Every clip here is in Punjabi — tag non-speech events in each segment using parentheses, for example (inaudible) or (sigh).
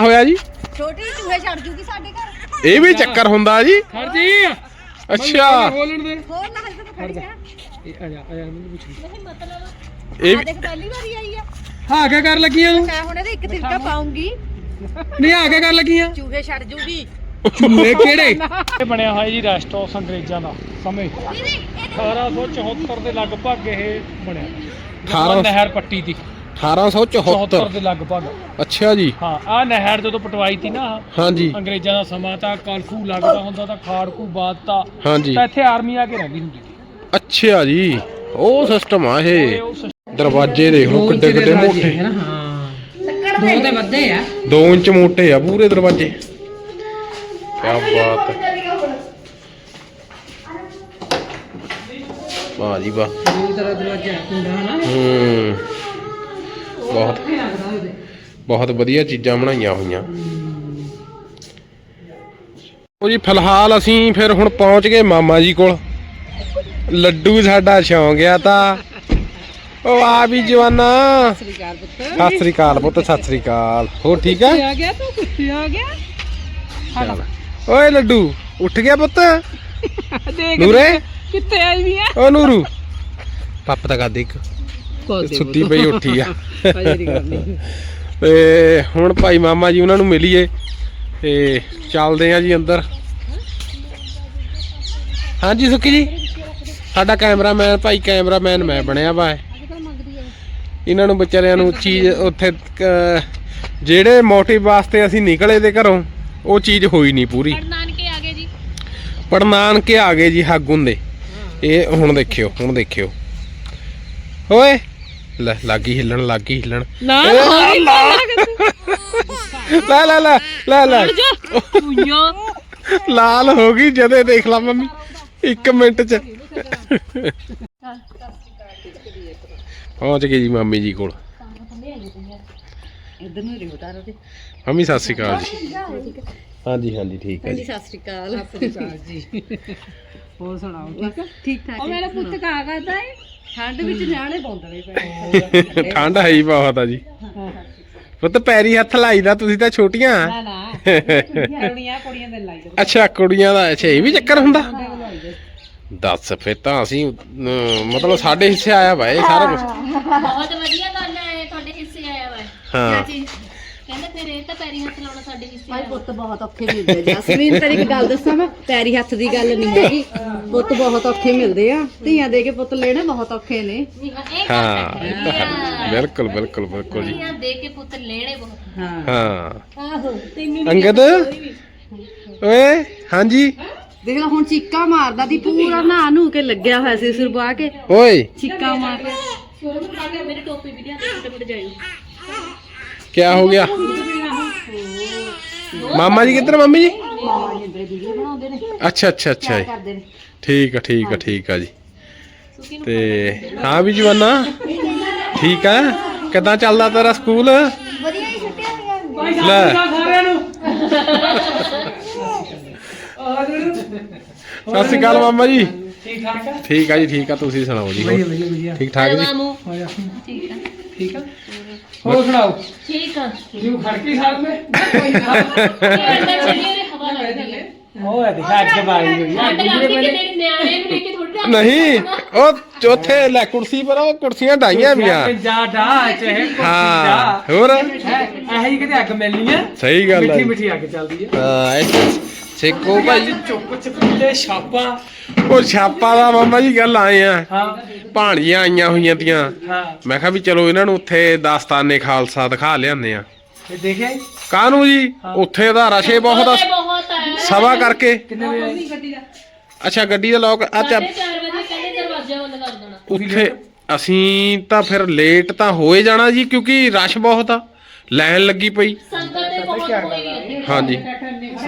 ਹੋਇਆ ਜੀ? ਛੋਟੀ ਚੂਹੇ ਛੱਡ ਜੂਗੀ ਸਾਡੇ ਘਰ। ਇਹ ਵੀ ਚੱਕਰ ਹੁੰਦਾ ਜੀ। ਖੜ ਜੀ ਅੱਛਾ ਬੋਲਣ ਦੇ। ਹੋਰ ਨਾ ਤਾਂ ਖੜੀ ਆ। ਇਹ ਆ ਜਾ ਆ ਜਾ ਮੈਨੂੰ ਪੁੱਛ ਨਹੀਂ ਮਤਲਬ ਇਹ ਆ ਦੇਖ ਪਹਿਲੀ ਵਾਰੀ ਆਈ ਆ। ਹਾਂ ਕਿਆ ਕਰ ਲੱਗੀਆਂ ਤੂੰ? ਮੈਂ ਹੁਣ ਇਹਦੇ ਇੱਕ ਤਿਲਕਾ ਪਾਉਂਗੀ। ਨਹੀਂ ਆ ਕਿਆ ਕਰ ਲੱਗੀਆਂ? ਚੂਹੇ ਛੱਡ ਜੂਗੀ। ਚੂਹੇ ਕਿਹੜੇ? (laughs) ਇਹ ਬਣਿਆ ਹੋਇਆ ਜੀ ਰੈਸਟ ਹਾਊਸ ਅੰਗਰੇਜ਼ਾਂ ਦਾ ਸਮੇਂ। 1874 ਦੇ ਲਗਭਗ ਇਹ ਬਣਿਆ। 18 ਨਹਿਰ ਪੱਟੀ ਦੀ। 74 1874 ਦੇ ਲਗਭਗ। ਅੱਛਾ ਜੀ। ਹਾਂ ਆ ਨਹਿਰ ਜਦੋਂ ਪਟਵਾਈ ਤੀ ਨਾ ਹਾਂਜੀ। ਅੰਗਰੇਜ਼ਾਂ ਦਾ ਸਮਾਂ ਤਾਂ ਕਾਲਖੂ ਲੱਗਦਾ ਹੁੰਦਾ ਤਾਂ ਖਾੜਕੂ ਬਾਦਤਾ ਹਾਂਜੀ। ਤਾਂ ਇੱਥੇ ਆਰਮੀ ਆ ਕੇ ਰਹਿੰਦੀ ਹੁੰਦੀ ਸੀ। ਅੱਛਾ ਜੀ ਉਹ ਸਿਸਟਮ ਆ ਇਹ। ਦਰਵਾਜ਼ੇ ਦੇਖ ਲਓ ਕਿੱਡੇ ਕਿੱਡੇ ਮੋਟੇ। ਹੈ ਨਾ ਹਾਂ। ਦੋ ਤੇ ਵੱਧੇ ਆ। 2 ਇੰਚ ਮੋਟੇ ਆ ਪੂਰੇ ਦਰਵਾਜ਼ੇ। ਕੀ ਬਾਤ ਹੈ। ਵਾਹ ਜੀ ਵਾਹ। ਦੋ ਤਰ੍ਹਾਂ ਦਰਵਾਜ਼ਾ ਕੁੰਡਾ ਹਨਾ ਹੂੰ। ਬਹੁਤ ਬਹੁਤ ਵਧੀਆ ਚੀਜ਼ਾਂ ਬਣਾਈਆਂ ਹੋਈਆਂ। ਉਹ ਜੀ ਫਿਲਹਾਲ ਅਸੀਂ ਫਿਰ ਹੁਣ ਪਹੁੰਚ ਗਏ ਮਾਮਾ ਜੀ ਕੋਲ। ਲੱਡੂ ਸਾਡਾ ਛੌਂ ਗਿਆ ਤਾਂ। ਉਹ ਆ ਵੀ ਜਵਾਨਾ। ਸਤਿ ਸ੍ਰੀ ਅਕਾਲ ਪੁੱਤ ਸਤਿ ਸ੍ਰੀ ਅਕਾਲ। ਹੋਰ ਠੀਕ ਆ? ਆ ਗਿਆ ਤੂੰ ਕੁੱਤੇ ਆ ਗਿਆ? ਚੱਲ। ਓਏ ਲੱਡੂ ਉੱਠ ਗਿਆ ਪੁੱਤ। ਦੇਖ ਨੂਰੇ? ਕਿੱਥੇ ਆਈ ਵੀ ਆ? ਓ ਨੂਰੂ। ਪੱਪ ਤਾਂ ਕਰ ਦੇ ਇੱਕ। ਸੁੱਤੀ ਪਈ ਉੱਠੀ ਆ। (laughs) ਤੇ ਹੁਣ ਭਾਈ ਮਾਮਾ ਜੀ ਉਹਨਾਂ ਨੂੰ ਮਿਲੀਏ ਤੇ ਚੱਲਦੇ ਆ ਜੀ ਅੰਦਰ। ਹਾਂਜੀ ਸੁੱਕੀ ਜੀ। ਸਾਡਾ ਕੈਮਰਾਮੈਨ ਭਾਈ ਕੈਮਰਾਮੈਨ ਮੈਂ ਬਣਿਆ ਵਾ ਇਹਨਾਂ ਨੂੰ ਵਿਚਾਰਿਆਂ ਨੂੰ ਚੀਜ਼ ਉੱਥੇ ਕ- ਜਿਹੜੇ ਮੋਟਿਵ ਵਾਸਤੇ ਅਸੀਂ ਨਿਕਲੇ ਦੇ ਘਰੋਂ ਉਹ ਚੀਜ਼ ਹੋਈ ਨਹੀਂ ਪੂਰੀ। ਨਾਨਕੇ ਆ ਗਏ ਜੀ। ਪੜਨਾਨ ਕੇ ਆ ਗਏ ਜੀ ਹਾਗੁਨ ਦੇ ਇਹ ਹੁਣ ਦੇਖਿਓ ਹੁਣ ਦੇਖਿਓ। ਓਏ ਲੈ ਲੱਗੀ ਹਿੱਲਣ ਲੱਗੀ ਹਿੱਲਣ। ਨਾ ਲੈ। ਲੈ ਲੈ ਲੈ ਲੈ ਪੂਈਆਂ ਲਾਲ ਹੋ ਗਈ ਜਦੇ ਦੇਖ ਲਾ ਮੰਮੀ। 1 ਮਿੰਟ ਚ। ਪਹੁੰਚ ਗਏ ਜੀ ਮਾਮੀ ਜੀ ਕੋਲ। ਇਧਰ ਨੂੰ ਰਿਓ ਤਾਰੋ ਤੇ। ਮੰਮੀ ਸਤਿ ਸ਼੍ਰੀ ਅਕਾਲ ਜੀ। ਹਾਂਜੀ ਹਾਂਜੀ ਠੀਕ ਹੈ ਜੀ। ਸਤਿ ਸ਼੍ਰੀ ਅਕਾਲ। ਸਤਿ ਸ਼੍ਰੀ ਅਕਾਲ ਜੀ। ਹੋਰ ਸੁਣਾਓ ਠੀਕ ਠੀਕ ਠਾਕ ਉਹ ਮੇਰਾ ਪੁੱਤ ਕਾ ਕਰਦਾ ਹੈ ਠੰਡ ਵਿੱਚ ਨਿਆਣੇ ਬੌਂਦਣੇ ਪਏ (laughs) ਠੰਡ ਹੈ ਹੀ ਬਹੁਤ ਆ ਜੀ। ਪੁੱਤ ਪੈਰੀ ਹੱਥ ਲਾਈਦਾ ਤੁਸੀਂ ਤਾਂ ਛੋਟੀਆਂ। ਨਾ ਨਾ। ਕੁੜੀਆਂ ਕੁੜੀਆਂ ਦੇ ਲਾਈ ਦੇ ਅੱਛਾ ਕੁੜੀਆਂ ਦਾ ਅੱਛਾ ਇਹ ਵੀ ਚੱਕਰ ਹੁੰਦਾ। ਦੱਸ ਫਿਰ ਤਾਂ ਅਸੀਂ ਅਮ, ਮਤਲਬ ਸਾਡੇ ਹਿੱਸੇ ਆਇਆ ਵਾ ਇਹ ਸਾਰਾ ਕੁਝ ਬਹੁਤ ਵਧੀਆ ਗੱਲ ਹੈ ਤੁਹਾਡੇ ਹਿੱਸੇ ਆਇਆ ਵਾ। ਹਾਂ। ਕਹਿੰਦੇ ਫਿਰ ਇਹ ਤਾਂ ਪੈਰੀ ਹੱਥ ਲਾਉਣਾ ਸਾਡੇ ਹਿੱਸੇ ਭਾਈ ਆਇਆ ਪੁੱਤ ਬਹੁਤ ਔਖੇ ਮਿਲਦੇ ਆ ਜਸਮੀਨ ਤੇਰੀ ਇੱਕ ਗੱਲ ਦੱਸਾਂ ਮੈਂ ਪੈਰੀ ਹੱਥ ਦੀ ਗੱਲ ਨਹੀਂ ਹੈਗੀ। ਪੁੱਤ ਬਹੁਤ ਔਖੇ ਮਿਲਦੇ ਆ। ਧੀਆਂ ਦੇ ਕੇ ਪੁੱਤ ਲੈਣੇ ਬਹੁਤ ਔਖੇ ਨੇ। ਇਹ ਗੱਲ ਹਾਂ ਇਹ ਤਾਂ ਹੈ। ਬਿਲਕੁਲ ਬਿਲਕੁਲ ਬਿਲਕੁਲ ਜੀ। ਧੀਆਂ ਦੇ ਕੇ ਪੁੱਤ ਲੈਣੇ ਬਹੁਤ। ਹਾਂ। ਹਾਂ ਆਹੋ ਤੈਨੂੰ ਅੰਗਦ? ਓਏ ਹਾਂਜੀ? ਦੇਖ ਲੈ ਹੁਣ ਚੀਕਾ ਮਾਰਦਾ ਦੀ ਪੂਰਾ ਨਹਾ ਨੂੰ ਕੇ ਲੱਗਿਆ ਹੋਇਆ ਸੀ ਸਿਰ ਕੇ। ਓਏ। ਚੀਕਾ ਮਾਰ ਮੇਰੀ ਟੋਪੀ ਵੀ ਲਿਆ ਛੋਟੇ ਮੋਟੇ ਜਾਇਓ ਕੀ ਹੋ ਗਿਆ? ਮਾਮਾ ਜੀ ਕਿੱਧਰ ਮੰਮੀ ਜੀ? ਵੀਡੀਓ ਬਣਾਉਂਦੇ ਨੇ ਅੱਛਾ ਅੱਛਾ ਅੱਛਾ ਜੀ। ਕਰਦੇ ਨੇ ਠੀਕ ਆ ਠੀਕ ਆ ਠੀਕ ਆ ਜੀ। ਤੇ ਹਾਂ ਵੀ ਜਵਾਨਾ ਠੀਕ ਆ? ਕਿੱਦਾਂ ਚੱਲਦਾ ਤੇਰਾ ਸਕੂਲ? ਵਧੀਆ ਹੀ ਛੁੱਟੀਆਂ ਲੈ। ਸਾਰਿਆਂ ਨੂੰ ਸਤਿ ਸ਼੍ਰੀ ਅਕਾਲ ਮਾਮਾ ਜੀ। ਠੀਕ ਠਾਕ ਆ? ਠੀਕ ਆ ਜੀ ਠੀਕ ਆ ਤੁਸੀਂ ਸੁਣਾਓ ਜੀ ਠੀਕ ਠਾਕ ਜੀ? ਮਾਮੂ? ਹੋ ਆ? ਆ। ਆ ਹੈ ਉਹ ਹੈ ਦਿਖਾ ਕੇ ਹੋਈ। ਠੰਡ ਲੱਗਦੀ ਕਿਤੇ ਨਿਆਣੇ ਨੂੰ ਲੈ ਕੇ ਥੋੜੀ ਨਾ ਨਹੀਂ ਉਹ ਚੌਥੇ ਲੈ ਕੁਰਸੀ ਪਰ ਉਹ ਕੁਰਸੀਆਂ ਢਾਈਆਂ ਵੀ ਆ ਜਾ ਡਾ ਚਾਹੇ ਕੁਰਸੀ ਹਾਂ ਜਾ। ਹੋਰ? ਐਹੀ ਕਿਤੇ ਅੱਗ ਮਿਲਣੀ ਹੈ ਸਹੀ ਗੱਲ ਆ ਮਿੱਠੀ। ਮਿੱਠੀ ਅੱਗ ਚੱਲਦੀ ਹੈ ਹਾਂ ਸੇਕੋ ਭਾਈ। ਚੁੱਪ ਚਪੀਤੇ ਛਾਪਾ। ਉਹ ਛਾਪਾ ਦਾ ਮਾਮਾ ਜੀ ਗੱਲ ਆਏ ਆ। ਹਾਂ। ਭਾਣੀਆਂ ਆਈਆਂ ਹੋਈਆਂ ਤੀਆਂ। ਹਾਂ। ਮੈਂ ਕਿਹਾ ਵੀ ਚਲੋ ਇਹਨਾਂ ਨੂੰ ਉੱਥੇ ਦਾਸਤਾਨੇ ਖਾਲਸਾ ਦਿਖਾ ਲਿਆਉਂਦੇ ਆ। ਇਹ ਦੇਖਿਆ ਜੀ? ਕਾਹਨੂੰ ਜੀ? ਉੱਥੇ ਦਾ ਰਸ਼ੇ ਬਹੁਤ ਆ। ਸਭਾ ਕਰਕੇ। ਕਿੰਨੇ ਵਜੇ? ਆਈ? ਅੱਛਾ ਗੱਡੀ ਦਾ ਲੋਕ ਅੱਛਾ 4 ਵਜੇ ਕਹਿੰਦੇ ਦਰਵਾਜ਼ਾ ਬੰਦ ਕਰ ਦੇਣਾ। ਉੱਥੇ ਅਸੀਂ ਤਾਂ ਫਿਰ ਲੇਟ ਤਾਂ ਹੋਏ ਜਾਣਾ ਜੀ ਕਿਉਂਕਿ ਰਸ਼ ਬਹੁਤ ਆ। ਲਾਈਨ ਲੱਗੀ ਪਈ। ਸੰਗਤ ਦੇ ਬਹੁਤ ਹੋਈ ਹੈ ਹਾਂਜੀ।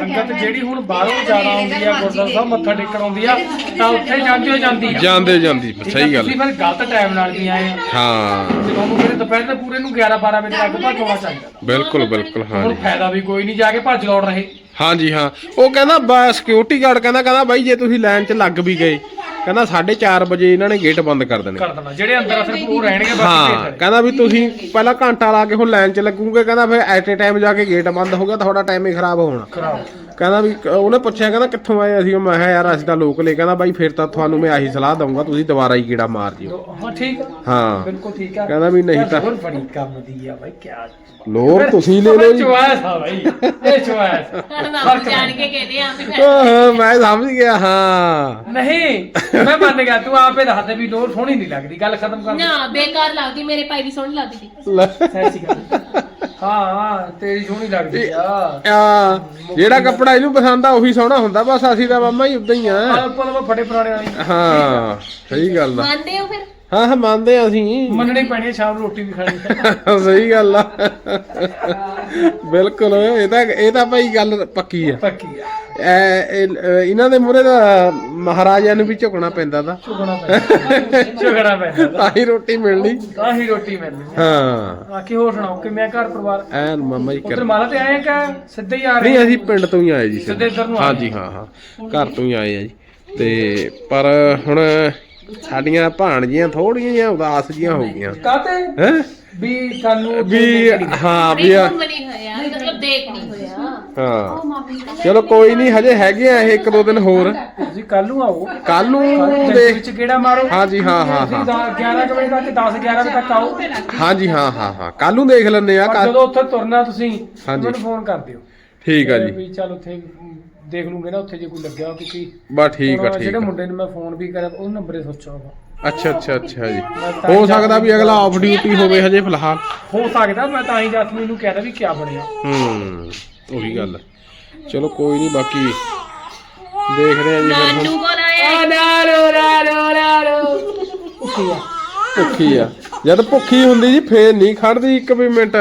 ਸੰਗਤ ਜਿਹੜੀ ਹੁਣ ਬਾਹਰੋਂ ਜ਼ਿਆਦਾ ਆਉਂਦੀ ਆ ਗੁਰਦੁਆਰਾ ਸਾਹਿਬ ਮੱਥਾ ਟੇਕਣ ਆਉਂਦੀ ਆ ਤਾਂ ਉੱਥੇ ਜਾਂਦੀ ਹੋ ਜਾਂਦੀ ਆ। ਜਾਂਦੇ ਜਾਂਦੀ ਸਹੀ ਗੱਲ ਤੁਸੀਂ ਹੈ। ਫਿਰ ਗਲਤ ਟਾਈਮ ਨਾਲ ਵੀ ਆਏ ਆ। ਹਾਂ। ਤੁਹਾਨੂੰ ਫਿਰ ਦੁਪਹਿਰ ਦੇ ਪੂਰੇ ਨੂੰ 11 12 ਵਜੇ ਤੱਕ ਭੱਜਣਾ ਚਾਹੀਦਾ। ਬਿਲਕੁਲ ਬਿਲਕੁਲ ਹੁਣ ਹਾਂਜੀ। ਫਾਇਦਾ ਵੀ ਕੋਈ ਨਹੀਂ ਜਾ ਕੇ ਭੱਜ ਦੌੜ ਰਹੇ। ਹਾਂਜੀ ਹਾਂ। ਉਹ ਕਹਿੰਦਾ ਸਿਕਿਉਰਿਟੀ ਗਾਰਡ ਕਹਿੰਦਾ ਕਹਿੰਦਾ ਬਾਈ ਜੇ ਤੁਸੀਂ ਲਾਈਨ 'ਚ ਲੱਗ ਵੀ ਗਏ ਕਹਿੰਦਾ 4:30 ਵਜੇ ਇਹਨਾਂ ਨੇ ਗੇਟ ਬੰਦ ਕਰ ਦੇਣੇ। ਕਰ ਦੇਣਾ। ਜਿਹੜੇ ਅੰਦਰ ਆ ਸਿਰਫ ਉਹ ਰਹਿਣਗੇ ਬਾਕੀ ਹਾਂ ਕਹਿੰਦਾ ਵੀ ਤੁਸੀਂ ਪਹਿਲਾਂ ਘੰਟਾ ਲਾ ਕੇ ਹੁਣ ਲਾਈਨ 'ਚ ਲੱਗੂਗੇ ਕਹਿੰਦਾ ਫਿਰ ਐਟ ਏ ਟਾਈਮ ਜਾ ਕੇ ਗੇਟ ਬੰਦ ਹੋ ਗਿਆ ਤੁਹਾਡਾ ਟਾਈਮ ਹੀ ਖਰਾਬ ਹੋਣਾ। ਖਰਾਬ। ਕਹਿੰਦਾ ਵੀ ਉਹਨੇ ਪੁੱਛਿਆ ਕਹਿੰਦਾ ਕਿੱਥੋਂ ਆਏ ਅਸੀਂ? ਮੈਂ ਕਿਹਾ ਯਾਰ ਅਸੀਂ ਤਾਂ ਲੋਕਲੇ ਕਹਿੰਦਾ ਬਾਈ ਫਿਰ ਤਾਂ ਤੁਹਾਨੂੰ ਮੈਂ ਆਹੀ ਸਲਾਹ ਦਊਂਗਾ ਤੁਸੀਂ ਦੁਬਾਰਾ ਹੀ ਕੀੜਾ ਮਾਰ ਜਿਓ ਹਾਂ ਠੀਕ ਆ। ਹਾਂ। ਬਿਲਕੁਲ ਠੀਕ ਆ। ਕਹਿੰਦਾ ਵੀ ਨਹੀਂ ਤਾਂ ਹੋਰ ਬੜੀ ਕੰਮ ਦੀ ਆ ਬਾਈ ਕਿਆ ਲੋਰ ਤੁਸੀਂ ਲੈ ਲਓ ਜੀ। ਚੁਆਇਸ ਆ ਬਾਈ ਇਹ ਚੁਆਇਸ। (laughs) ਨਾ ਜਾਣ ਕੇ ਕਹਿੰਦੇ ਆ। ਵੀ ਫਿਰ ਓਹ, ਮੈਂ ਸਮਝ ਗਿਆ ਹਾਂ। ਨਹੀਂ ਮੈਂ ਮੰਨ ਗਿਆ ਤੂੰ ਆਪੇ ਦੱਸ ਦੇ ਵੀ ਲੋਰ ਸੋਹਣੀ ਨਹੀਂ ਲੱਗਦੀ ਗੱਲ ਖਤਮ ਕਰ ਨਾ ਬੇਕਾਰ ਲੱਗਦੀ ਮੇਰੇ ਭਾਈ ਦੀ ਸੋਹਣੀ ਲੱਗਦੀ। ਸੀ ਲੈ। ਸੈਸੀ ਗੱਲ ਹਾਂ ਹਾਂ ਤੇਰੀ ਸੋਹਣੀ ਲੱਗਦੀ ਆ। ਆ ਜਿਹੜਾ ਕੱਪੜਾ ਇਹਨੂੰ ਪਸੰਦ ਆ ਉਹੀ ਸੋਹਣਾ ਹੁੰਦਾ ਬਸ ਅਸੀਂ ਤਾਂ ਮਾਮਾ ਹੀ ਉਦਾਂ ਹੀ ਆ। ਆਪਾਂ ਤਾਂ ਫਟੇ ਪੁਰਾਣੇ ਵਾਲੀ। ਹਾਂ ਸਹੀ ਗੱਲ ਆ। ਮੰਨਦੇ ਹੋ ਫਿਰ? ਹਾਂ ਹਾਂ ਮੰਨਦੇ ਆ ਅਸੀਂ। ਮੰਨਣੀ ਪੈਣੀ ਆ, ਸ਼ਾਮ ਨੂੰ ਰੋਟੀ ਵੀ ਖਾਣੀ। (laughs) ਸਹੀ ਗੱਲ ਆ। ਬਿਲਕੁਲ ਇਹ ਤਾਂ ਇਹ ਤਾਂ ਭਾਈ ਗੱਲ ਪੱਕੀ ਆ। ਪੱਕੀ ਆ। ਐ ਇਹ- ਅ, ਇਹਨਾਂ ਦੇ ਮੂਹਰੇ ਦਾ ਮਹਾਰਾਜਾ ਨੂੰ ਵੀ ਝੁਕਣਾ ਪੈਂਦਾ ਦਾ ਝੁਕਣਾ ਪੈਂਦਾ। ਝੁਕਣਾ ਪੈਂਦਾ ਤਾਂ। ਹੀ ਰੋਟੀ ਮਿਲਣੀ। ਤਾਂ ਹੀ ਰੋਟੀ ਮਿਲਣੀ। ਹਾਂ। ਬਾਕੀ ਹੋਰ ਸੁਣਾਓ ਕਿਵੇਂ ਆ ਘਰ ਪਰਿਵਾਰ ਐਨ ਮਾਮਾ ਜੀ ਉਧਰ ਕਰ ਮਾਲਾ ਤੇ ਆਏ ਆ ਕਿ ਸਿੱਧੇ ਹੀ ਆ ਨਹੀਂ ਰਹੇ ਅਸੀਂ ਪਿੰਡ ਤੋਂ ਹੀ ਆਏ ਜੀ ਸਿੱਧੇ ਇੱਧਰ ਨੂੰ ਆਏ। ਹਾਂਜੀ ਹਾਂ ਹਾਂ। ਘਰ ਤੋਂ ਹੀ ਆਏ ਆ ਜੀ। ਤੇ ਪਰ ਹੁਣ ਸਾਡੀਆਂ ਭਾਣਜੀਆਂ ਥੋੜੀਆਂ ਜਿਹੀਆਂ ਉਦਾਸ ਜੀਆਂ ਹੋ ਗਈਆਂ। ਕਾਤੇ ਹੈ? ਵੀ ਕੱਲ ਨੂੰ ਵੀ ਹਾਂ ਵੀ ਆ- ਰੀਜ਼ਨ ਬਣੀ ਹੋਇਆ ਮਤਲਬ ਦੇਖ ਨਹੀਂ ਹੋਇਆ। ਹਾਂ। ਚਲੋ ਕੋਈ ਨਹੀਂ ਹਜੇ ਹੈਗੇ ਆ ਇਹ ਇੱਕ ਦੋ ਦਿਨ ਹੋਰ। ਤੁਸੀਂ ਕੱਲ ਨੂੰ ਆਓ। ਕੱਲ ਨੂੰ ਦੇ ਦੇਖ ਵਿੱਚ ਕਿਹੜਾ ਮਾਰੋ। ਹਾਂਜੀ ਹਾਂ ਹਾਂ ਤੁਸੀਂ ਹਾਂ। 11 ਕੁ ਵਜੇ ਤੱਕ 10 11 ਵਜੇ ਤੱਕ ਆਓ। ਹਾਂਜੀ ਹਾਂ ਹਾਂ ਹਾਂ ਕੱਲ ਨੂੰ ਦੇਖ ਲੈਂਦੇ ਆ ਜਦੋਂ ਉੱਥੇ ਤੁਰਨਾ ਤੁਸੀਂ ਹਾਂਜੀ। ਮੈਨੂੰ ਫੋਨ ਕਰ ਦਿਓ। ਠੀਕ ਆ ਜੀ। ਵੀ ਚੱਲ ਉੱਥੇ ਦੇਖ ਲੂੰਗੇ ਨਾ ਉੱਥੇ ਜੇ ਕੋਈ ਲੱਗਿਆ ਹੋ ਕਿਉਂਕਿ ਬਸ ਠੀਕ ਆ ਹੁਣ ਠੀਕ ਜਿਹੜੇ ਆ ਮੁੰਡੇ ਨੂੰ ਮੈਂ ਫੋਨ ਵੀ ਕਰਿਆ ਉਹ ਨੰਬਰ ਹੀ ਸੋਚਿਆ ਹੋਗਾ ਅੱਛਾ ਅੱਛਾ ਅੱਛਾ ਜੀ। ਹੋ ਸਕਦਾ ਵੀ ਅਗਲਾ ਆਫ ਡਿਊਟੀ ਹੋਵੇ ਹਜੇ ਫਿਲਹਾਲ। ਹੋ ਸਕਦਾ ਮੈਂ ਤਾਂ ਹੀ ਜਸਮੀਨ ਨੂੰ ਕਹਿ ਰਿਹਾ ਵੀ ਕਿਆ ਬਣਿਆ। ਹੂੰ ਉਹੀ ਗੱਲ ਹੈ। ਚਲੋ ਕੋਈ ਨਹੀਂ ਬਾਕੀ ਦੇਖਦੇ ਆ ਜੀ ਫਿਰ ਹੁਣ। ਨਾਨੂ ਕੋਲ ਨਾਰੋ ਨਾਰੋ ਨਾਰੋ ਭੁੱਖੀ ਆ। ਜਦ ਭੁੱਖੀ ਹੁੰਦੀ ਜੀ ਫੇਰ ਨਹੀਂ ਖੜਦੀ ਇੱਕ ਵੀ ਮਿੰਟ।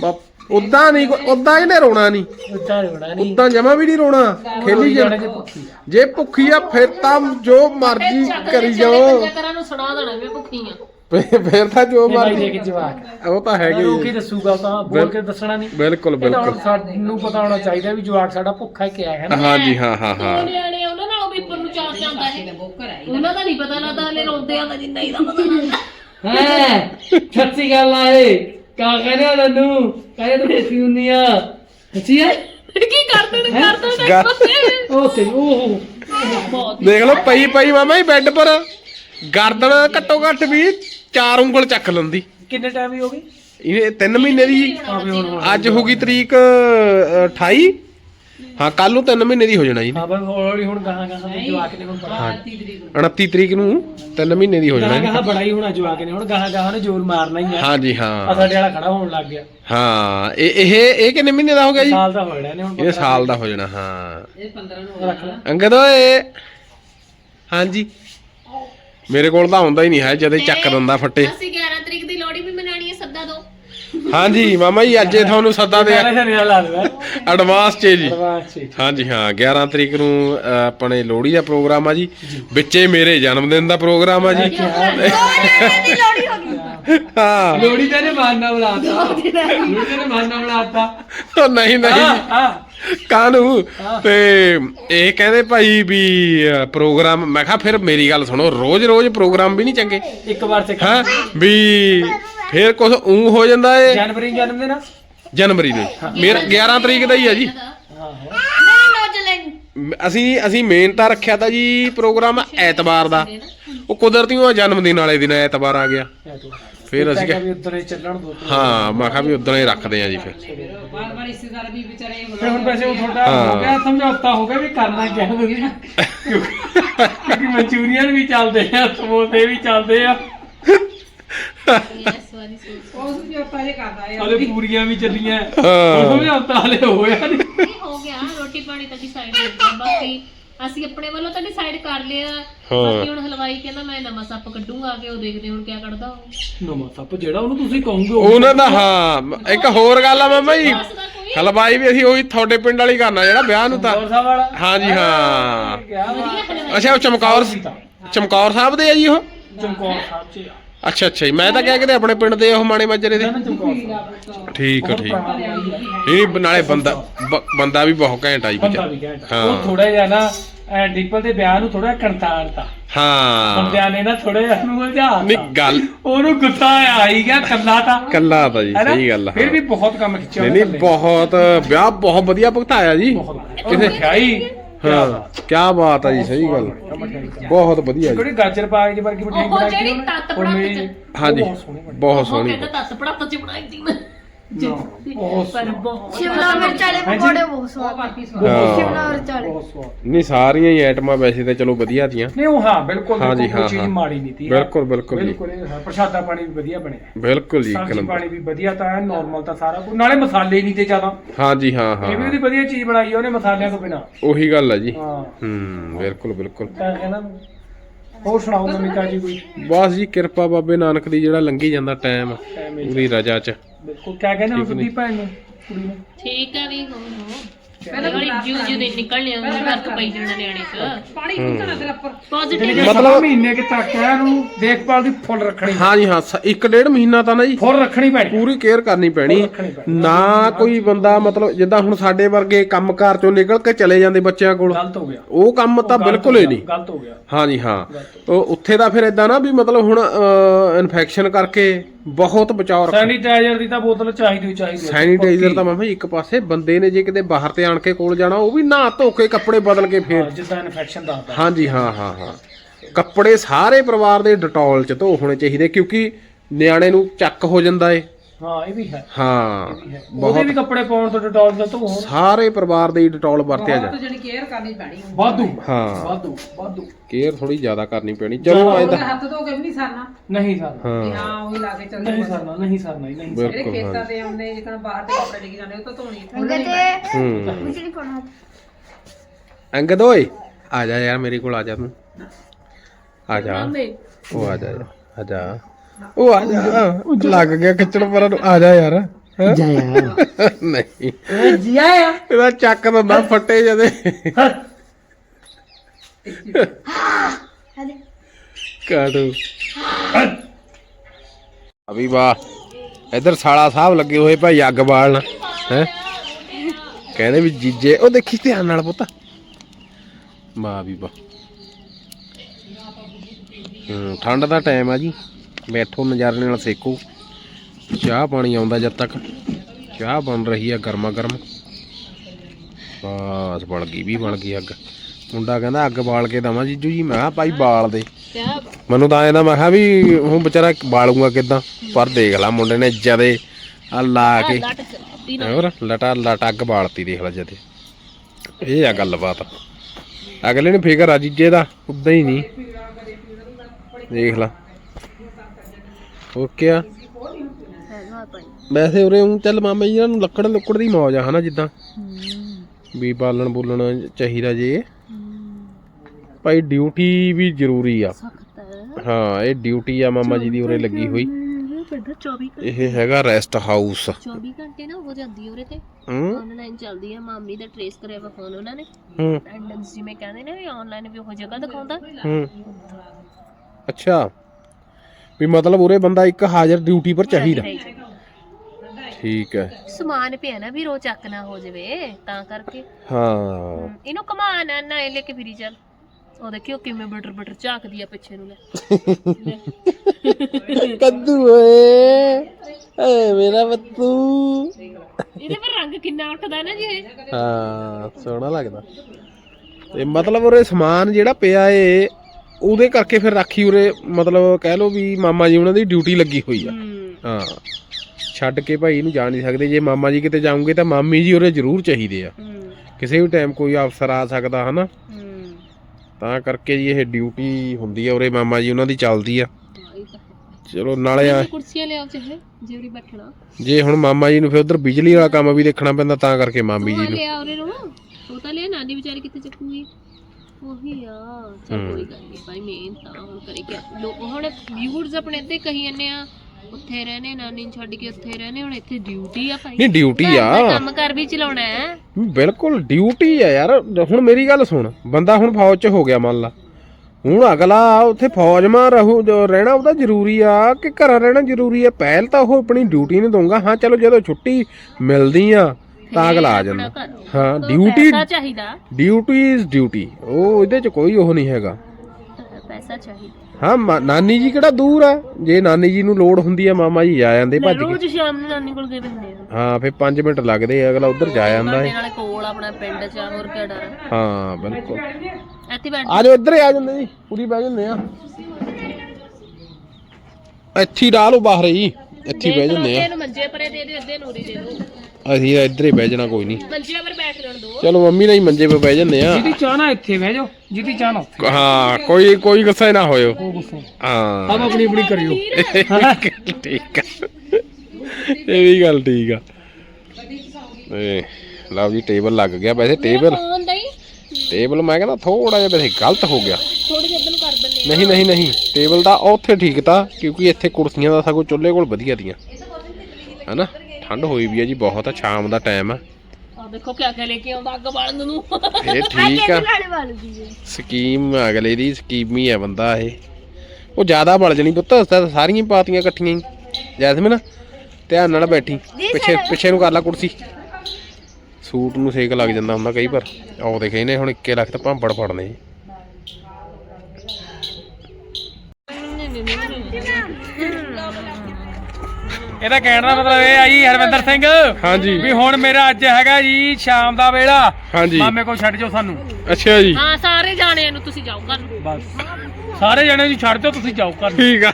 ਬਾ ਉਦਾਂ ਨਹੀਂ ਉਦਾਂ ਇਹਨੇ ਰੋਣਾ ਨਹੀਂ। ਉੱਚਾ ਰੋਣਾ ਨਹੀਂ। ਉਦਾਂ ਜਮਾ ਵੀ ਨਹੀਂ ਰੋਣਾ। ਖੇਲੀ ਜਾਣੇ ਜਾ ਜੇ ਭੁੱਖੀ ਆ। ਜੇ ਭੁੱਖੀ ਆ ਫਿਰ ਤਾਂ ਜੋ ਮਰਜ਼ੀ ਕਰੀ ਜਾਓ। ਕਰਾਂ ਨੂੰ ਸੁਣਾ ਦੇਣਾ ਵੀ ਭੁੱਖੀ ਆ। ਫੇ- ਫਿਰ ਤਾਂ ਜੋ ਮਰਜ਼ੀ ਕੇ ਜਵਾਕ। ਉਹ ਤਾਂ ਹੈਗੇ ਉਹ ਹੀ ਕੀ ਆ। ਦੱਸੂਗਾ ਉਹ ਤਾਂ ਬੋਲ ਕੇ ਦੱਸਣਾ ਨਹੀਂ। ਬਿਲਕੁਲ ਬਿਲਕੁਲ। ਸਾਨੂੰ ਪਤਾ ਹੋਣਾ ਚਾਹੀਦਾ ਵੀ ਜਵਾਕ ਸਾਡਾ ਭੁੱਖਾ ਕਿਆ ਹੈ ਨਾ। ਹਾਂਜੀ ਹਾਂ ਹਾਂ ਹਾਂ। ਨਿਆਣੇ ਉਹਨਾਂ ਨਾਲ ਵੀ ਉੱਪਰ ਨੂੰ ਚਾਰ ਜਾਂਦਾ ਹੈ ਉਹਨਾਂ ਦਾ ਨਹੀਂ ਪਤਾ ਲੱਗਦਾ ਹਲੇ ਰੋਂਦੇ ਆ ਤਾਂ ਜਿੰਨਾ ਹੀ ਦਾ ਪਤਾ। ਹੈ ਸੱਚੀ ਗੱਲ ਆ ਇਹ ਕਾ ਕਹਿੰਦੇ ਆ ਤੈਨੂੰ? ਕਹਿੰਦੇ ਤੂੰ ਖੁਸ਼ੀ ਹੁੰਨੀ ਆ। ਸੱਚੀ ਹੈ? ਕੀ ਕਰ ਦੇਣ ਕਰ ਉਹ ਤੇ ਉਹ ਬਹੁਤ ਦੇਖ ਲਓ ਪਈ ਪਈ ਮਾਮਾ ਜੀ ਬੈੱਡ ਪਰ। ਗਰਦਨ ਘੱਟੋ ਘੱਟ ਵੀ ਚਾਰ ਉਂਗਲ ਚੱਕ ਲੈਂਦੀ। ਕਿੰਨੇ ਟਾਈਮ ਹੀ ਹੋ ਗਈ? ਇਹ 3 ਮਹੀਨੇ ਦੀ। ਆ ਅੱਜ ਹੋ ਗਈ ਤਰੀਕ ਅ, 28 ਹਾਂ ਕੱਲ ਨੂੰ 3 ਮਹੀਨੇ ਦੀ ਹੋ ਜਾਣਾ ਜੀ। ਹਾਂ ਬਈ ਹੌਲੀ ਹੁਣ ਗਾਹਾਂ ਗਾਹਾਂ ਦੇ ਜਵਾਕ ਨੇ ਹੁਣ ਪਤਾ। 29 ਤਰੀਕ ਨੂੰ 3 ਮਹੀਨੇ ਦੀ ਹੋ ਜਾਣਾ ਗਾਹਾਂ ਬੜਾ ਹੀ ਹੋਣਾ ਜਵਾਕ ਨੇ ਹੁਣ ਗਾਹਾਂ ਗਾਹਾਂ ਨੇ ਜ਼ੋਰ ਮਾਰਨਾ ਹੀ ਆ। ਹਾਂਜੀ ਆ ਹਾਂ। ਸਾਡੇ ਵਾਲਾ ਖੜਾ ਹੋਣ ਲੱਗ ਗਿਆ। ਹਾਂ ਇਹ ਇਹ ਇਹ ਕਿੰਨੇ ਮਹੀਨੇ ਦਾ ਹੋ ਗਿਆ ਜੀ? ਸਾਲ ਦਾ ਹੋ ਜਾਣਾ ਨੇ ਹੁਣ ਇਹ ਸਾਲ ਦਾ ਹੋ ਜਾਣਾ ਹਾਂ। ਇਹ 15 ਨੂੰ ਰੱਖ ਲੈ। ਅੰਗਦ ਓਏ ਹਾਂਜੀ। ਮੇਰੇ ਕੋਲ ਤਾਂ ਆਉਂਦਾ ਹੀ ਨਹੀਂ ਹੈ ਜਦੇ ਚੱਕ ਦਿੰਦਾ ਫੱਟੇ ਅਸੀਂ 11 ਤਰੀਕ ਦੀ ਲੋਹੜੀ ਵੀ ਮਨਾਣੀ ਹੈ ਸੱਦਾ ਦੋ ਹਾਂਜੀ ਮਾਮਾ ਜੀ ਅੱਜ ਇਹ ਤੁਹਾਨੂੰ ਸੱਦਾ ਦੇ ਐਡਵਾਂਸ ਚ ਜੀ। ਹਾਂਜੀ ਹਾਂ 11 ਤਰੀਕ ਨੂੰ ਆਪਣੇ ਲੋਹੜੀ ਦਾ ਪ੍ਰੋਗਰਾਮ ਆ ਜੀ। ਵਿੱਚੇ ਮੇਰੇ ਜਨਮ ਦਿਨ ਦਾ ਪ੍ਰੋਗਰਾਮ ਆ ਜੀ। ਹਾਂ। ਲੋੜੀ ਤੇ ਨੇ ਮਾਰਨਾ ਬੁਲਾਤਾ ਲੋੜੀ ਤੇ ਨੇ ਮਾਰਨਾ ਬੁਲਾਤਾ ਨਹੀਂ ਨਹੀਂ। ਕਾਨੂੰ ਤੇ ਇਹ ਕਹਿੰਦੇ ਭਾਈ ਵੀ ਪ੍ਰੋਗਰਾਮ ਮੈਂ ਕਿਹਾ ਫਿਰ ਮੇਰੀ ਗੱਲ ਸੁਣੋ ਰੋਜ਼ ਰੋਜ਼ ਪ੍ਰੋਗਰਾਮ ਵੀ ਨਹੀਂ ਚੰਗੇ। ਇੱਕ ਵਾਰ ਚ ਹਾਂ? ਵੀ ਫਿਰ ਕੁਝ ਉਂ ਹੋ ਜਾਂਦਾ ਏ। ਜਨਵਰੀ ਨੂੰ ਜਨਮ ਦਿਨ? ਆ ਜਨਵਰੀ ਨੂੰ ਮੇਰਾ 11 ਤਰੀਕ ਦਾ ਹੀ ਆ ਜੀ। ਹਾਂ। ਮ- ਅਸੀਂ ਅਸੀਂ ਮੇਨ ਤਾਂ ਰੱਖਿਆ ਤਾਂ ਜੀ ਪ੍ਰੋਗਰਾਮ ਐਤਵਾਰ ਦਾ। ਉਹ ਕੁਦਰਤੀ ਉਹ ਜਨਮ ਦਿਨ ਵਾਲੇ ਦਿਨ ਐਤਵਾਰ ਆ ਗਿਆ। ਫਿਰ ਅਸੀਂ ਕਿਹਾ- ਵੀ ਉਧਰ ਚੱਲਣ ਦੋ ਹਾਂ ਮੈਂ ਕਿਹਾ ਵੀ ਉਦੋਂ ਹੀ ਰੱਖਦੇ ਆ ਜੀ ਫਿਰ। ਬਾਰ ਬਾਰ ਰਿਸ਼ਤੇਦਾਰ ਵੀ ਵਿਚਾਰੇ ਫਿਰ ਹੁਣ ਵੈਸੇ ਉਹ ਤੁਹਾਡਾ ਹਾਂ। ਹੋ ਗਿਆ ਸਮਝੌਤਾ ਹੋ ਗਿਆ ਵੀ ਕਰਨਾ ਕਿਆ (laughs) ਕਿਉਂਕਿ ਮਨਚੂਰੀਅਨ ਵੀ ਚੱਲਦੇ ਆ ਸਮੋਸੇ ਵੀ ਚੱਲਦੇ ਆ। ਵਾਰੀ ਸੋਚ ਕਰਦਾ ਹੈ ਹਲੇ ਪੂਰੀਆਂ ਵੀ ਚੱਲੀਆਂ। ਹਾਂ। ਹੁਣ ਸਮਝੌਤਾ ਹਲੇ ਹੋਇਆ ਨਹੀਂ ਨਹੀਂ ਹੋ ਗਿਆ ਰੋਟੀ ਪਾਣੀ ਤਾਂ ਡਿਸਾਈਡ ਹੋ ਗਿਆ। ਬਾਕੀ ਅਸੀਂ ਆਪਣੇ ਵੱਲੋਂ ਤਾਂ ਡਿਸਾਈਡ ਕਰ ਲਿਆ। ਬਾਕੀ ਹੁਣ ਹਲਵਾਈ ਕਹਿੰਦਾ ਮੈਂ ਨਵਾਂ ਸੱਪ ਕੱਢੂੰਗਾ ਆ ਕੇ ਉਹ ਦੇਖਦੇ ਹੁਣ ਕਿਆ ਕੱਢਦਾ ਉਹ। ਨਵਾਂ ਸੱਪ ਜਿਹੜਾ ਉਹਨੂੰ ਤੁਸੀਂ ਕਹੋਗੇ ਉਹ ਉਹਨਾਂ ਦਾ ਹਾਂ ਇੱਕ ਹੋਰ ਗੱਲ ਆ ਮਾਮਾ ਜੀ। ਕੋਈ ਹਲਵਾਈ ਵੀ ਅਸੀਂ ਉਹੀ ਤੁਹਾਡੇ ਪਿੰਡ ਵਾਲੀ ਕਰਨਾ ਜਿਹੜਾ ਵਿਆਹ ਨੂੰ ਤਾਂ ਹੋਰ ਸਾਹਿਬ ਵਾਲਾ? ਹਾਂਜੀ ਹਾਂ। ਕਿਆ ਵਾ ਅੱਛਾ ਉਹ ਚਮਕੌਰ ਚਮਕੌਰ ਸਾਹਿਬ ਦੇ ਆ ਜੀ ਉਹ? ਚਮਕੌਰ ਸਾਹਿਬ ਚ ਆ। ਅੱਛਾ ਅੱਛਾ ਜੀ। ਮੈਂ ਤਾਂ ਕਹਿ ਕੇ ਤੇ ਆਪਣੇ ਪਿੰਡ ਦੇ ਉਹ ਮਾਣੇ ਮਾਜਰੇ ਦੇ। ਠੀਕ ਆ ਠੀਕ। ਨਹੀਂ ਨਾਲੇ ਬੰਦਾ ਬ- ਬੰਦਾ ਵੀ ਬਹੁਤ ਘੈਂਟ ਆ ਜੀ ਬੰਦਾ ਵਿਚਾਰਾ। ਹਾਂ। ਉਹ ਥੋੜਾ ਜਿਹਾ ਨਾ ਐ ਡਿੰਪਲ ਦੇ ਵਿਆਹ ਨੂੰ ਥੋੜਾ ਕੰਤਾਰਤਾ ਹਾਂ। ਬੰਦਿਆਂ ਨੇ ਨਾ ਥੋੜੇ ਜਿਹਾ ਨੂੰ ਉਲਝਾ ਨਹੀਂ ਗੱਲ ਉਹਨੂੰ ਗੁੱਸਾ ਆਈ ਗਿਆ ਕੱਲਾ ਤਾਂ। ਕੱਲਾ ਤਾਂ ਜੀ ਹੈਨਾ? ਸਹੀ ਗੱਲ ਆ। ਫਿਰ ਵੀ ਬਹੁਤ ਕੰਮ ਖਿੱਚਿਆ ਨਹੀਂ ਨਹੀਂ। ਬਹੁਤ ਵਿਆਹ ਬਹੁਤ ਵਧੀਆ ਭੁਗਤਾਇਆ ਜੀ। ਬਹੁਤ। ਕਿਸੇ ਖਾਈ ਹਾਂ ਕੀ ਬਾਤ ਆ ਜੀ ਸਹੀ ਗੱਲ। ਬਹੁਤ ਵਧੀਆ ਜੀ। ਕਿਹੜੀ ਗਾਜਰ ਪਾ ਕੇ ਵਰਗੀ ਮਠਿਆਈ ਉਹ ਬਣਾਈ ਜਿਹੜੀ ਤੱਤ। ਪੜਾਤ ਚ। ਹਾਂਜੀ ਬਹੁਤ ਸੋਹਣੀ ਉਹ ਸੋਹਣੀ ਕਹਿੰਦਾ ਤੱਤ ਪੜਾਤ ਚ ਬਣਾਈ ਸੀ ਮੈਂ। ਬਹੁਤ ਪਰ ਬਹੁਤ ਸ਼ਿਮਲਾ ਮਿਰਚ ਵਾਲੇ ਹਾਂਜੀ। ਪਕੌੜੇ ਬਹੁਤ ਸਵਾਦ ਬਾਕੀ ਹਾਂ। ਸ਼ਿਮਲਾ ਮਿਰਚ ਵਾਲੇ। ਬਹੁਤ ਸਵਾਦ। ਨਹੀਂ ਸਾਰੀਆਂ ਹੀ ਆਈਟਮਾਂ ਵੈਸੇ ਤਾਂ ਚਲੋ ਵਧੀਆ ਤੀਆਂ ਨਹੀਂ ਉਹ ਹਾਂ ਬਿਲਕੁਲ ਬਿਲਕੁਲ ਹਾਂ, ਕੋਈ ਚੀਜ਼ ਹਾਂ। ਮਾੜੀ ਨਹੀਂ ਤੀ ਬਿਲਕੁਲ ਬਿਲਕੁਲ ਜੀ। ਬਿਲਕੁਲ ਇਹ ਹਾਂ, ਪ੍ਰਸ਼ਾਦਾ ਪਾਣੀ ਵੀ ਵਧੀਆ ਬਣਿਆ। ਬਿਲਕੁਲ ਜੀ ਇੱਕ ਸਬਜ਼ੀ ਨੰਬਰ ਪਾਣੀ ਵੀ ਵਧੀਆ ਤਾਂ ਹੈ ਨਾਰਮਲ ਤਾਂ ਸਾਰਾ ਕੁਝ ਨਾਲੇ ਮਸਾਲੇ ਨਹੀਂ ਤੇ ਜ਼ਿਆਦਾ। ਹਾਂਜੀ ਹਾਂ ਇਹ ਵੀ ਉਹਦੀ ਹਾਂ ਵਧੀਆ ਚੀਜ਼ ਬਣਾਈ ਆ ਉਹਨੇ ਮਸਾਲਿਆਂ ਤੋਂ ਬਿਨਾ। ਉਹੀ ਗੱਲ ਆ ਜੀ। ਹਾਂ। ਹੂੰ ਬਿਲਕੁਲ ਬਿਲਕੁਲ। ਤਾਂ ਕਹਿੰਦਾ ਹੋਰ ਸੁਣਾਓ ਨਵੀਂ ਤਾਜੀ ਕੋਈ? ਬਸ ਜੀ ਕਿਰਪਾ ਬਾਬੇ ਨਾਨਕ ਦੀ ਜਿਹੜਾ ਲੰਘੀ ਜਾਂਦਾ ਟਾਈਮ ਹੀ ਪੂਰੀ ਰਜਾ ਚ। ਬਿਲਕੁਲ। ਕਿਆ ਕਹਿੰਦੇ ਉਸ ਦੀ ਭੈਣ ਨੂੰ ਕੁੜੀ ਨੂੰ? ਠੀਕ ਹੈ ਵੀ ਹੋ ਹੋ ਪਹਿਲਾਂ ਵਾਲੀ ਜਿਉ ਜਿਉ ਦੇ ਨਿਕਲਣੇ ਉਹਨੂੰ ਫ਼ਰਕ ਪਈ ਜਾਣਾ ਨਿਆਣੇ ਚ ਪਾਣੀ ਪੁੱਛਣਾ ਤੇਰਾ ਉੱਪਰ। ਪੋਜ਼ਿਟਿਵ ਮਤਲਬ ਮਤਲਬ- ਮਹੀਨੇ ਕਿ ਤੱਕ ਹੈ ਇਹਨੂੰ ਦੇਖਭਾਲ ਦੀ ਫੁੱਲ ਰੱਖਣੀ। ਹਾਂਜੀ ਹਾਂ ਸ- ਇੱਕ ਡੇਢ ਮਹੀਨਾ ਤਾਂ ਨਾ ਜੀ। ਫੁੱਲ ਰੱਖਣੀ ਪੈਣੀ। ਪੂਰੀ ਕੇਅਰ ਕਰਨੀ ਪੈਣੀ। ਨਾ ਕੋਈ ਬੰਦਾ ਮਤਲਬ ਜਿੱਦਾਂ ਹੁਣ ਸਾਡੇ ਵਰਗੇ ਕੰਮਕਾਰ ਚੋਂ ਨਿਕਲ ਕੇ ਚਲੇ ਜਾਂਦੇ ਬੱਚਿਆਂ ਕੋਲ। ਗਲਤ ਹੋ ਗਿਆ। ਉਹ ਕੰਮ ਤਾਂ ਬਿਲਕੁਲ ਹੋ ਨਹੀਂ। ਗਲਤ ਹੋ ਗਿਆ। ਹਾਂਜੀ ਹਾਂ। ਉਹ ਉੱਥੇ ਦਾ ਫਿਰ ਇਦਾਂ ਨਾ ਵੀ ਮਤਲਬ ਹੁਣ ਇਨਫੈਕਸ਼ਨ ਕਰਕੇ ਬਹੁਤ ਬਚਾਅ ਰੱਖ ਸੈਨੀਟਾਈਜ਼ਰ ਦੀ ਤਾਂ ਬੋਤਲ ਚਾਹੀਦੀ ਹੀ ਚਾਹੀਦੀ ਹੈ। ਸੈਨੀਟਾਈਜ਼ਰ ਤਾਂ ਮੈਂ ਇੱਕ ਪਾਸੇ ਬੰਦੇ ਨੇ ਜੇ ਕਿਤੇ ਬਾਹਰ ਤੇ ਆਣ ਕੇ ਕੋਲ ਜਾਣਾ ਉਹ ਵੀ ਨਹਾ ਧੋ ਕੇ ਕੱਪੜੇ ਬਦਲ ਕੇ ਹਾਂ, ਫੇਰ ਜਿੱਦਾਂ ਇਨਫੈਕਸ਼ਨ ਦਾ ਹੁੰਦਾ। ਹਾਂਜੀ ਹਾਂ ਹਾਂ ਹਾਂ। ਕੱਪੜੇ ਸਾਰੇ ਪਰਿਵਾਰ ਦੇ ਡਟੋਲ ਚ ਧੋ ਹੋਣੇ ਚਾਹੀਦੇ ਕਿਉਂਕਿ ਨਿਆਣੇ ਨੂੰ ਚੱਕ ਹੋ ਜਾਂਦਾ ਏ। ਹਾਂ ਇਹ ਵੀ ਹੈ। ਹਾਂ ਉਹਦੇ ਵੀ ਕੱਪੜੇ ਪਾਉਣ ਤੋਂ ਡਟੋਲ ਦਾ ਧੋ ਹੋਣ। ਸਾਰੇ ਪਰਿਵਾਰ ਦੇ ਹੀ ਡਟੋਲ ਵਰਤਿਆ ਜਾ ਬਹੁਤ ਜਣੀ ਕੇਅਰ ਕਰਨੀ ਪੈਣੀ ਹੁਣ। ਵਾਧੂ। ਹਾਂ। ਵਾਧੂ ਵਾਧੂ। ਕੇਅਰ ਥੋੜੀ ਜ਼ਿਆਦਾ ਕਰਨੀ ਪੈਣੀ। ਚਲੋ ਐ ਉਹਦੇ ਤਾਂ ਹੱਥ ਧੋ ਕੇ ਵੀ ਨਹੀਂ ਸਰਨਾ। ਨਹੀਂ ਸਰਨਾ। ਵੀ ਹਾਂ ਹਾਂ ਉਹੀ ਲਾ ਕੇ ਚੱਲਦੇ ਨਹੀਂ ਸਰਨਾ ਨਹੀਂ ਸਰਨਾ ਜੀ, ਨਹੀਂ ਸਰਨਾ। ਜਿਹੜੇ ਬਿਲਕੁਲ ਖੇਤਾਂ ਹਾਂ ਤੇ ਆਉਂਦੇ ਜਿੱਦਾਂ ਬਾਹਰ ਦੇ ਕੱਪੜੇ ਡਿੱਗ ਜਾਂਦੇ ਉਹ ਤਾਂ ਧੋਣੀ ਅੰਗਦ ਥੋੜੀ ਹੂੰ। ਕੁਝ ਨਹੀਂ ਪਾਉਣਾ। ਅੰਗਦ ਓਏ ਆ ਜਾ ਯਾਰ ਮੇਰੇ ਕੋਲ ਆ ਜਾ ਤੂੰ। ਆ ਜਾ। ਉਹ ਆ ਜਾ ਆ ਜਾ। ਉਹ ਆ ਜਾ ਲੱਗ ਗਿਆ ਖਿੱਚਣ ਪਰ ਨੂੰ ਆ ਜਾ ਯਾਰ ਜਾ ਯਾਰ। ਨਹੀਂ। ਜੀ ਆਇਆ ਇਹਦਾ ਚੱਕ ਦਿੰਦਾ ਫੱਟੇ ਜਦੇ ਕਾਟੂ। ਅਭੀ ਵਾਹ ਇਧਰ ਸਾਲਾ ਸਾਹਿਬ ਲੱਗੇ ਹੋਏ ਭਾਈ ਅੱਗ ਬਾਲਣ ਹੈ? ਕਹਿੰਦੇ ਵੀ ਜੀਜੇ ਉਹ ਦੇਖੀ ਧਿਆਨ ਨਾਲ ਪੁੱਤ। ਵਾਹ ਵੀ ਵਾਹ। ਹੂੰ ਠੰਡ ਦਾ ਟਾਈਮ ਆ ਜੀ। ਬੈਠੋ ਨਜ਼ਾਰੇ ਨਾਲ ਸੇਕੋ। ਚਾਹ ਪਾਣੀ ਆਉਂਦਾ ਜਦ ਤੱਕ। ਚਾਹ ਬਣ ਰਹੀ ਆ ਗਰਮਾ ਗਰਮ ਬਸ ਬਣ ਗਈ ਵੀ ਬਣ ਗਈ ਅੱਗ। ਮੁੰਡਾ ਕਹਿੰਦਾ ਅੱਗ ਬਾਲ ਕੇ ਦਵਾਂ ਜੀਜੂ ਜੀ ਮੈਂ ਕਿਹਾ ਭਾਈ ਬਾਲ ਦੇ। ਮੈਨੂੰ ਤਾਂ ਐਂ ਮੈਂ ਕਿਹਾ ਵੀ ਹੁਣ ਵਿਚਾਰਾ ਬਾਲੂਗਾ ਕਿਦਾਂ? ਪਰ ਦੇਖ ਲੈ ਮੁੰਡੇ ਨੇ ਜਦੇ ਆ ਲਾ ਕੇ ਹੋਰ ਲਟਾ ਲਟ ਅੱਗ ਬਾਲਤੀ ਦੇਖ ਲੈ ਜਦੇ। ਇਹ ਆ ਗੱਲਬਾਤ। ਅਗਲੇ ਨੂੰ ਫਿਕਰ ਆ ਜੀਜੇ ਦਾ ਉਦਾਂ ਹੀ ਨਹੀਂ। ਦੇਖ ਲੈ। ਓਕੇ ਆ ਵੈਸੇ ਉਰੇ ਹੁਣ ਚੱਲ ਮਾਮਾ ਜੀ ਨੂੰ ਲੱਕੜ ਲੁੱਕੜ ਦੀ ਮੌਜ ਆ ਹਨਾ ਜਿੱਦਾਂ। ਵੀ ਬਾਲਣ ਬੋਲਣ ਚਾਹੀਦਾ ਜੇ। ਭਾਈ ਡਿਊਟੀ ਵੀ ਜ਼ਰੂਰੀ ਆ। ਹੈ। ਇਹ ਡਿਊਟੀ ਆ ਮਾਮਾ ਜੀ ਦੀ ਉਰੇ ਲੱਗੀ ਹੋਈ। ਇਹ ਪਿੰਡ 24 ਘੰਟੇ। ਇਹ ਹੈਗਾ ਰੈਸਟ ਹਾਊਸ 24 ਘੰਟੇ ਨਾ ਹੋ ਜਾਂਦੀ ਉਹਦੇ ਤੇ। ਆਨਲਾਈਨ ਚੱਲਦੀ ਹੈ ਮਾਮੀ ਦਾ ਟ੍ਰੇਸ ਕਰਿਆ ਵਾ ਫੋਨ ਉਹਨਾਂ ਨੇ। ਹੂੰ। ਜਿਵੇਂ ਕਹਿੰਦੇ ਨੇ ਆਨਲਾਈਨ ਵੀ ਉਹ ਜਗ੍ਹਾ ਦਿਖਾਉਂਦਾ। ਹੂੰ। ਅੱਛਾ। ਵੀ ਮਤਲਬ ਉਰੇ ਬੰਦਾ ਇੱਕ ਹਾਜ਼ਰ ਡਿਊਟੀ ਪਰ ਚਾਹੀਦਾ ਠੀਕ ਹੈ। ਸਮਾਨ ਪਿਆ ਨਾ ਵੀ ਰੋ ਚੱਕ ਨਾ ਹੋ ਜਾਵੇ ਤਾਂ ਕਰਕੇ। ਹਾਂ। ਇਹਨੂੰ ਕਮਾ ਨਾ ਨਾ ਇਹ ਲੈ ਕੇ ਫਿਰੀ ਚੱਲ। ਉਹ ਦੇਖਿਓ ਕਿਵੇਂ ਬਟਰ ਬਟਰ ਝਾਕਦੀ ਆ ਪਿੱਛੇ ਨੂੰ ਲੈ। ਕੱਦੂ ਓਏ ਏ ਮੇਰਾ ਬੱਤੂ। ਇਹਦੇ ਪਰ ਰੰਗ ਕਿੰਨਾ ਉੱਠਦਾ ਨਾ ਜੀ ਇਹ। ਹਾਂ ਸੋਹਣਾ ਲੱਗਦਾ। ਤੇ ਮਤਲਬ ਉਰੇ ਸਮਾਨ ਜਿਹੜਾ ਪਿਆ ਏ ਉਹਦੇ ਕਰਕੇ ਫਿਰ ਰਾਖੀ ਉਰੇ ਮਤਲਬ ਕਹਿ ਲਓ ਵੀ ਮਾਮਾ ਜੀ ਉਹਨਾਂ ਦੀ ਡਿਊਟੀ ਲੱਗੀ ਹੋਈ ਆ। ਹੂੰ। ਛੱਡ ਕੇ ਭਾਈ ਇਹਨੂੰ ਜਾ ਨਹੀਂ ਸਕਦੇ। ਜੇ ਮਾਮਾ ਜੀ ਕਿਤੇ ਜਾਉਂਗੇ ਤਾਂ ਮਾਮੀ ਜੀ ਉਰੇ ਜ਼ਰੂਰ ਚਾਹੀਦੇ ਆ। ਕਿਸੇ ਵੀ ਟਾਈਮ ਕੋਈ ਅਫਸਰ ਆ ਸਕਦਾ ਹਨਾ? ਤਾਂ ਕਰਕੇ ਜੀ ਇਹ ਡਿਊਟੀ ਹੁੰਦੀ ਆ ਉਰੇ ਮਾਮਾ ਜੀ ਉਹਨਾਂ ਦੀ ਚੱਲਦੀ ਆ। ਚਲੋ ਨਾਲੇ ਆ ਕੁਰਸੀਆਂ ਲਿਆਓ ਚਾਹੇ ਜੇ ਉਰੀ ਬੈਠਣਾ। ਜੇ ਹੁਣ ਮਾਮਾ ਜੀ ਨੂੰ ਫਿਰ ਉਧਰ ਬਿਜਲੀ ਵਾਲਾ ਕੰਮ ਵੀ ਦੇਖਣਾ ਪੈਂਦਾ ਤਾਂ ਕਰਕੇ ਮਾਮੀ ਜੀ ਨੂੰ। ਲਿਆ ਉਰੇ ਨੂੰ ਉਹ ਤਾਂ ਲਿਆ ਨਾਨੀ ਵਿਚਾਰੀ ਕਿੱਥੇ ਚੱਕੂਗੀ? ਉਹੀ ਆ। ਚਲ ਕੋਈ ਗੱਲ ਨਹੀਂ ਭਾਈ ਮਿਹਨਤ ਤਾਂ ਹੁਣ ਕਰੀ ਕਿ ਲੋਕ ਹੁਣ ਵਿਊਅਰਸ ਆਪਣੇ ਇੱਥੇ ਕਹੀ ਜਾਂਦੇ ਆ ਉੱਥੇ ਰਹਨੇ ਨਾਨੀ ਨੂੰ ਛੱਡ ਕੇ ਉੱਥੇ ਰਹਨੇ ਹੁਣ ਇੱਥੇ ਡਿਊਟੀ ਆ ਭਾਈ। ਨਹੀਂ ਡਿਊਟੀ ਘਰ ਦਾ ਆ। ਕੰਮ ਕਰ ਵੀ ਚਲਾਉਣਾ ਹੈ। ਬਿਲਕੁਲ ਡਿਊਟੀ ਆ ਯਾਰ। ਹੁਣ ਮੇਰੀ ਗੱਲ ਸੁਣ ਬੰਦਾ ਹੁਣ ਫੌਜ 'ਚ ਹੋ ਗਿਆ ਮੰਨ ਲਾ। ਹੁਣ ਅਗਲਾ ਉੱਥੇ ਫੌਜ ਮਾ ਰਹੂ ਜੋ ਰਹਿਣਾ ਉਹਦਾ ਜ਼ਰੂਰੀ ਆ ਕਿ ਘਰ ਰਹਿਣਾ ਜ਼ਰੂਰੀ ਆ। ਪਹਿਲ ਤਾਂ ਉਹ ਆਪਣੀ ਡਿਊਟੀ ਨੂੰ ਦਊਗਾ। ਹਾਂ ਚਲੋ ਜਦੋਂ ਛੁੱਟੀ ਮਿਲਦੀ ਆ ਤਾਂ ਅਗਲਾ ਆ ਜਾਂਦਾ। ਹਾਂ ਡਿਊਟੀ ਪੈਸਾ ਚਾਹੀਦਾ। ਡਿਊਟੀ ਇਜ਼ ਡਿਊਟੀ ਉਹ ਇਹਦੇ 'ਚ ਕੋਈ ਉਹ ਨਹੀਂ ਹੈਗਾ। ਪੈਸਾ ਪੈਸਾ ਚਾਹੀਦਾ। ਹਾਂ ਮਾ- ਨਾਨੀ ਜੀ ਕਿਹੜਾ ਦੂਰ ਆ? ਜੇ ਨਾਨੀ ਜੀ ਨੂੰ ਲੋੜ ਹੁੰਦੀ ਆ ਮਾਮਾ ਜੀ ਆ ਜਾਂਦੇ ਭੱਜ ਕੇ। ਰੋਜ਼ ਸ਼ਾਮ ਨੂੰ ਨਾਨੀ ਕੋਲ ਗਏ ਬੰਦੇ ਆ। ਹਾਂ ਫੇ 5 ਮਿੰਟ ਲੱਗਦੇ ਆ ਅਗਲਾ ਉਧਰ ਜਾ ਜਾਂਦਾ ਹੈ। ਨਾਲੇ ਕੋਲ ਆਪਣਾ ਪਿੰਡ ਚ ਆ, ਹੋਰ ਡਰ ਆ? ਹਾਂ ਬਿਲਕੁਲ। ਇੱਥੇ ਬੈਠ ਆ ਜਾਓ ਇੱਧਰ ਹੀ ਆ ਜਾਂਦੇ ਜੀ ਪੂਰੀ ਬਹਿ ਜਾਂਦੇ ਆ। ਇੱਥੇ ਹੀ ਰਾਹ ਲਓ ਬਾਹਰ ਹੀ ਇੱਥੇ ਹੀ ਬਹਿ ਜਾਂਦੇ ਆ। ਇਹਨੂੰ ਮੰਜੇ ਪਰੇ ਦੇ ਦਿਓ ਅੱਧੇ ਨੂਰੀ ਦੇ ਦਿਓ। ਅਸੀਂ ਤਾਂ ਇੱਧਰ ਹੀ ਬਹਿ ਜਾਣਾ ਕੋਈ ਨਹੀਂ। ਮੰਜੇ ਪਰ ਬੈਠ ਲੈਣ ਦਿਓ ਚਲੋ ਮੰਮੀ ਨਾਲ ਹੀ ਮੰਜੇ 'ਤੇ ਬਹਿ ਜਾਂਦੇ ਆ ਜਿਹਦੀ ਚਾਹ ਨਾ ਇੱਥੇ ਬਹਿ ਜਾਓ ਜਿਹਦੀ ਚਾਹ ਨਾ ਉੱਥੇ। ਹਾਂ ਕੋਈ ਕੋਈ ਗੁੱਸਾ ਨਾ ਹੋਇਓ। ਉਹ ਗੁੱਸਾ ਹਾਂ। ਆਪ ਆਪਣੀ ਆਪਣੀ ਕਰਿਓ। ਠੀਕ ਆ। ਇਹ ਵੀ ਗੱਲ ਠੀਕ ਆ। ਤੇ ਲਓ ਜੀ ਟੇਬਲ ਲੱਗ ਗਿਆ ਵੈਸੇ ਟੇਬਲ। ਫੋਨ ਦਈ ਟੇਬਲ ਮੈਂ ਕਹਿੰਦਾ ਥੋੜਾ ਜਿਹਾ ਵੈਸੇ ਗਲਤ ਹੋ ਗਿਆ। ਥੋੜੀ ਜਿਹੀ ਇੱਧਰ ਨੂੰ ਕਰ ਦਿੰਦੇ ਨਹੀਂ ਨਹੀਂ ਨਹੀਂ ਟੇਬਲ ਦਾ ਉੱਥੇ ਠੀਕ ਤਾਂ ਕਿਉਂਕਿ ਇੱਥੇ ਕੁਰਸੀਆਂ ਦਾ ਸਗੋਂ ਚੁੱਲ੍ਹੇ ਕੋਲ ਵਧੀਆ ਦੀਆਂ। ਹਨਾ? ਠੰਡ ਹੋਈ ਵੀ ਆ ਜੀ ਬਹੁਤ ਆ ਸ਼ਾਮ ਦਾ ਟਾਈਮ ਆ। ਆ ਦੇਖੋ ਕਿਆ ਕਿਆ ਲੈ ਕੇ ਆਉਂਦਾ ਅੱਗ ਬਾਲਣ ਨੂੰ। ਇਹ ਠੀਕ ਆ। ਹੈ ਸਕੀਮ ਅਗਲੇ ਦੀ ਸਕੀਮ ਹੀ ਆ ਬੰਦਾ ਇਹ। ਉਹ ਜ਼ਿਆਦਾ ਬਲ ਜਣੀ ਪੁੱਤ ਸਾਰੀਆਂ ਹੀ ਪਾਤੀਆਂ ਇਕੱਠੀਆਂ ਹੀ। ਜੈਸਮੀਨ ਧਿਆਨ ਨਾਲ ਬੈਠੀ। ਪਿੱਛੇ ਪਿੱਛੇ ਨੂੰ ਕਰ ਲੈ ਕੁਰਸੀ। ਸੂਟ ਨੂੰ ਸੇਕ ਲੱਗ ਜਾਂਦਾ ਹੁੰਦਾ ਕਈ ਵਾਰ। ਆਹ ਦੇਖੇ ਇਹਨੇ ਹੁਣ ਇੱਕੇ ਲੱਖ ਤਾਂ ਭਾਂਬੜ ਫੜਨੇ। ਇਹਦਾ ਕਹਿਣ ਦਾ ਮਤਲਬ ਇਹ ਆ ਜੀ ਹਰਵਿੰਦਰ ਸਿੰਘ। ਹਾਂਜੀ। ਵੀ ਹੁਣ ਮੇਰਾ ਅੱਜ ਹੈਗਾ ਜੀ ਸ਼ਾਮ ਦਾ ਵੇਲਾ। ਹਾਂਜੀ। ਮਾਮੇ ਕੋਲ ਛੱਡ ਜਾਓ ਸਾਨੂੰ। ਅੱਛਾ ਜੀ। ਹਾਂ ਸਾਰੇ ਜਾਣੇ ਨੂੰ ਤੁਸੀਂ ਜਾਓ ਘਰ। ਨੂੰ ਬਸ। ਸਾਰੇ ਜਣੇ ਜੀ ਛੱਡ ਦਿਓ ਤੁਸੀਂ ਜਾਓ ਘਰ ਨੂੰ। ਠੀਕ ਆ।